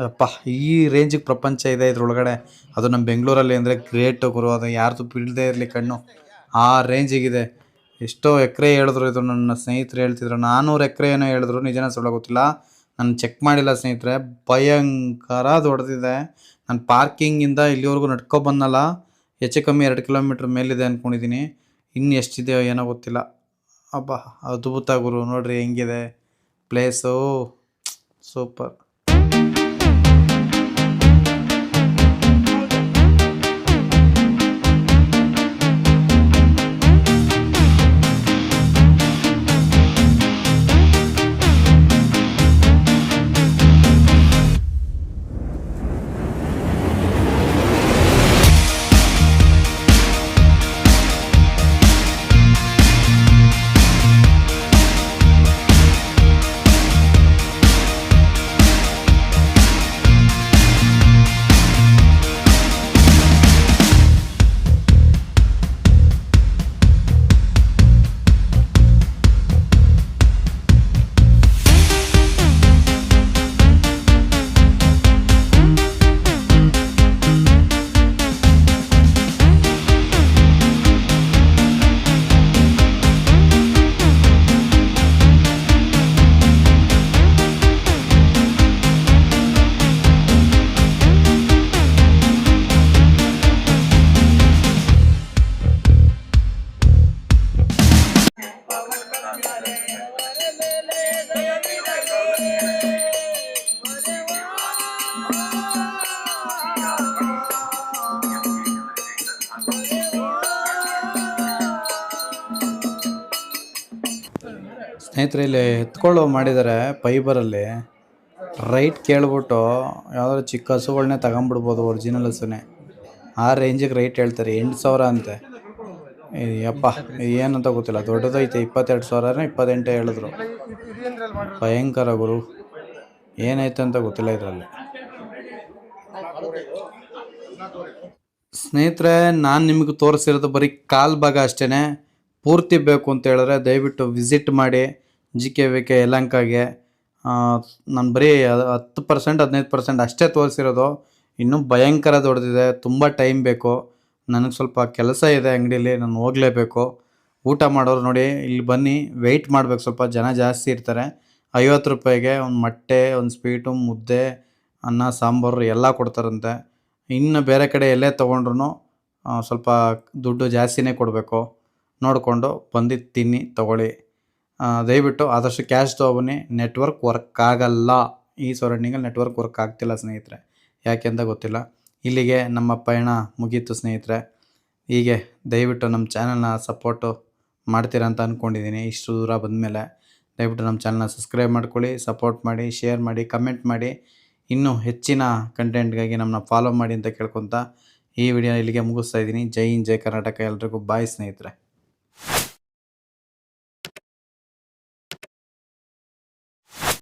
ಅಪ್ಪ, ಈ ರೇಂಜಿಗೆ ಪ್ರಪಂಚ ಇದೆ ಇದ್ರೊಳಗಡೆ. ಅದು ನಮ್ಮ ಬೆಂಗಳೂರಲ್ಲಿ ಅಂದರೆ ಗ್ರೇಟ್ ಗುರು, ಅದು ಯಾರ್ದು ಬೀಳದೇ ಇರಲಿ ಕಣ್ಣು. ಆ ರೇಂಜಿಗಿದೆ ಎಷ್ಟೋ ಎಕರೆ ಹೇಳಿದ್ರು ಇದು ನನ್ನ ಸ್ನೇಹಿತರು ಹೇಳ್ತಿದ್ರು. ನಾನ್ನೂರು ಎಕರೆ ಏನೋ ಹೇಳಿದ್ರು. ನಿಜನ ಸುಳ್ಳ ಗೊತ್ತಿಲ್ಲ. ನಾನು ಚೆಕ್ ಮಾಡಿಲ್ಲ ಸ್ನೇಹಿತರೆ. ಭಯಂಕರ ದೊಡ್ಡದಿದೆ. ನಾನು ಪಾರ್ಕಿಂಗಿಂದ ಇಲ್ಲಿವರೆಗೂ ನಡ್ಕೊ ಬಂದಲ್ಲ ಹೆಚ್ಚು ಕಮ್ಮಿ ಎರಡು ಕಿಲೋಮೀಟ್ರ್ ಮೇಲಿದೆ ಅಂದ್ಕೊಂಡಿದ್ದೀನಿ ಇನ್ನು ಎಷ್ಟಿದೆಯೋ ಏನೋ ಗೊತ್ತಿಲ್ಲ. ಅಬ್ಬಾ ಅದ್ಭುತ ಗುರು. ನೋಡ್ರಿ ಹೆಂಗಿದೆ. Place super. ಸ್ನೇಹಿತರೆ, ಇಲ್ಲಿ ಎತ್ಕೊಳ್ಳೋ ಮಾಡಿದ್ದಾರೆ ಫೈಬರಲ್ಲಿ ರೈಟ್ ಕೇಳ್ಬಿಟ್ಟು ಯಾವ್ದಾದ್ರು ಚಿಕ್ಕ ಹಸುಗಳನ್ನೇ ತಗೊಂಬಿಡ್ಬೋದು ಒರಿಜಿನಲ್ ಹಸುನೇ. ಆ ರೇಂಜಿಗೆ ರೈಟ್ ಹೇಳ್ತಾರೆ, ಎಂಟು ಸಾವಿರ ಅಂತೆ. ಅಪ್ಪ ಏನಂತ ಗೊತ್ತಿಲ್ಲ, ದೊಡ್ಡದೈತೆ, ಇಪ್ಪತ್ತೆರಡು ಸಾವಿರನೇ ಇಪ್ಪತ್ತೆಂಟೇ ಹೇಳಿದ್ರು. ಭಯಂಕರ ಗುರು. ಏನೈತೆ ಅಂತ ಗೊತ್ತಿಲ್ಲ ಇದರಲ್ಲಿ. ಸ್ನೇಹಿತರೆ, ನಾನು ನಿಮಗೆ ತೋರಿಸಿರೋದು ಬರೀ ಕಾಲು ಭಾಗ ಅಷ್ಟೇ ಪೂರ್ತಿ ಬೇಕು ಅಂತ ಹೇಳಿದ್ರೆ ದಯವಿಟ್ಟು ವಿಸಿಟ್ ಮಾಡಿ. ಜಿ ಕೆ ವಿ ಕೆ ಯಲಹಂಕಗೆ ನಾನು ಬರೀ ಹತ್ತು ಪರ್ಸೆಂಟ್ ಹದಿನೈದು ಪರ್ಸೆಂಟ್ ಅಷ್ಟೇ ತೋರಿಸಿರೋದು. ಇನ್ನೂ ಭಯಂಕರ ದೊಡ್ಡದಿದೆ. ತುಂಬ ಟೈಮ್ ಬೇಕು. ನನಗೆ ಸ್ವಲ್ಪ ಕೆಲಸ ಇದೆ ಅಂಗಡೀಲಿ, ನಾನು ಹೋಗಲೇಬೇಕು. ಊಟ ಮಾಡೋರು ನೋಡಿ, ಇಲ್ಲಿ ಬನ್ನಿ. ವೆಯ್ಟ್ ಮಾಡಬೇಕು. ಸ್ವಲ್ಪ ಜನ ಜಾಸ್ತಿ ಇರ್ತಾರೆ. ಐವತ್ತು ರೂಪಾಯಿಗೆ ಒಂದು ಮೊಟ್ಟೆ, ಒಂದು ಸ್ವೀಟು, ಮುದ್ದೆ, ಅನ್ನ, ಸಾಂಬಾರು ಎಲ್ಲ ಕೊಡ್ತಾರಂತೆ. ಇನ್ನು ಬೇರೆ ಕಡೆ ಎಲ್ಲೇ ತೊಗೊಂಡ್ರು ಸ್ವಲ್ಪ ದುಡ್ಡು ಜಾಸ್ತಿನೇ ಕೊಡಬೇಕು. ನೋಡಿಕೊಂಡು ಬಂದಿದ್ದು ತಿನ್ನಿ, ತೊಗೊಳ್ಳಿ. ದಯವಿಟ್ಟು ಆದಷ್ಟು ಕ್ಯಾಶ್ ತೊಗೊಬನ್ನಿ. ನೆಟ್ವರ್ಕ್ ವರ್ಕ್ ಆಗಲ್ಲ. ಈ ಸರೌಂಡಿಂಗಲ್ಲಿ ನೆಟ್ವರ್ಕ್ ವರ್ಕ್ ಆಗ್ತಿಲ್ಲ ಸ್ನೇಹಿತರೆ. ಯಾಕೆ ಅಂತ ಗೊತ್ತಿಲ್ಲ. ಇಲ್ಲಿಗೆ ನಮ್ಮ ಪಯಣ ಮುಗೀತು ಸ್ನೇಹಿತರೆ. ಹೀಗೆ ದಯವಿಟ್ಟು ನಮ್ಮ ಚಾನಲ್ನ ಸಪೋರ್ಟು ಮಾಡ್ತೀರಾ ಅಂತ ಅಂದ್ಕೊಂಡಿದ್ದೀನಿ ಇಷ್ಟು ದೂರ ಬಂದಮೇಲೆ ದಯವಿಟ್ಟು ನಮ್ಮ ಚಾನಲ್ನ ಸಬ್ಸ್ಕ್ರೈಬ್ ಮಾಡ್ಕೊಳ್ಳಿ ಸಪೋರ್ಟ್ ಮಾಡಿ ಶೇರ್ ಮಾಡಿ ಕಮೆಂಟ್ ಮಾಡಿ. ಇನ್ನೂ ಹೆಚ್ಚಿನ ಕಂಟೆಂಟ್ಗಾಗಿ ನಮ್ಮನ್ನ ಫಾಲೋ ಮಾಡಿ ಅಂತ ಕೇಳ್ಕೊತ ಈ ವಿಡಿಯೋ ಇಲ್ಲಿಗೆ ಮುಗಿಸ್ತಾ ಇದ್ದೀನಿ. ಜೈ ಹಿಂದ್, ಜೈ ಕರ್ನಾಟಕ. ಎಲ್ರಿಗೂ ಬಾಯ್ ಸ್ನೇಹಿತರೆ.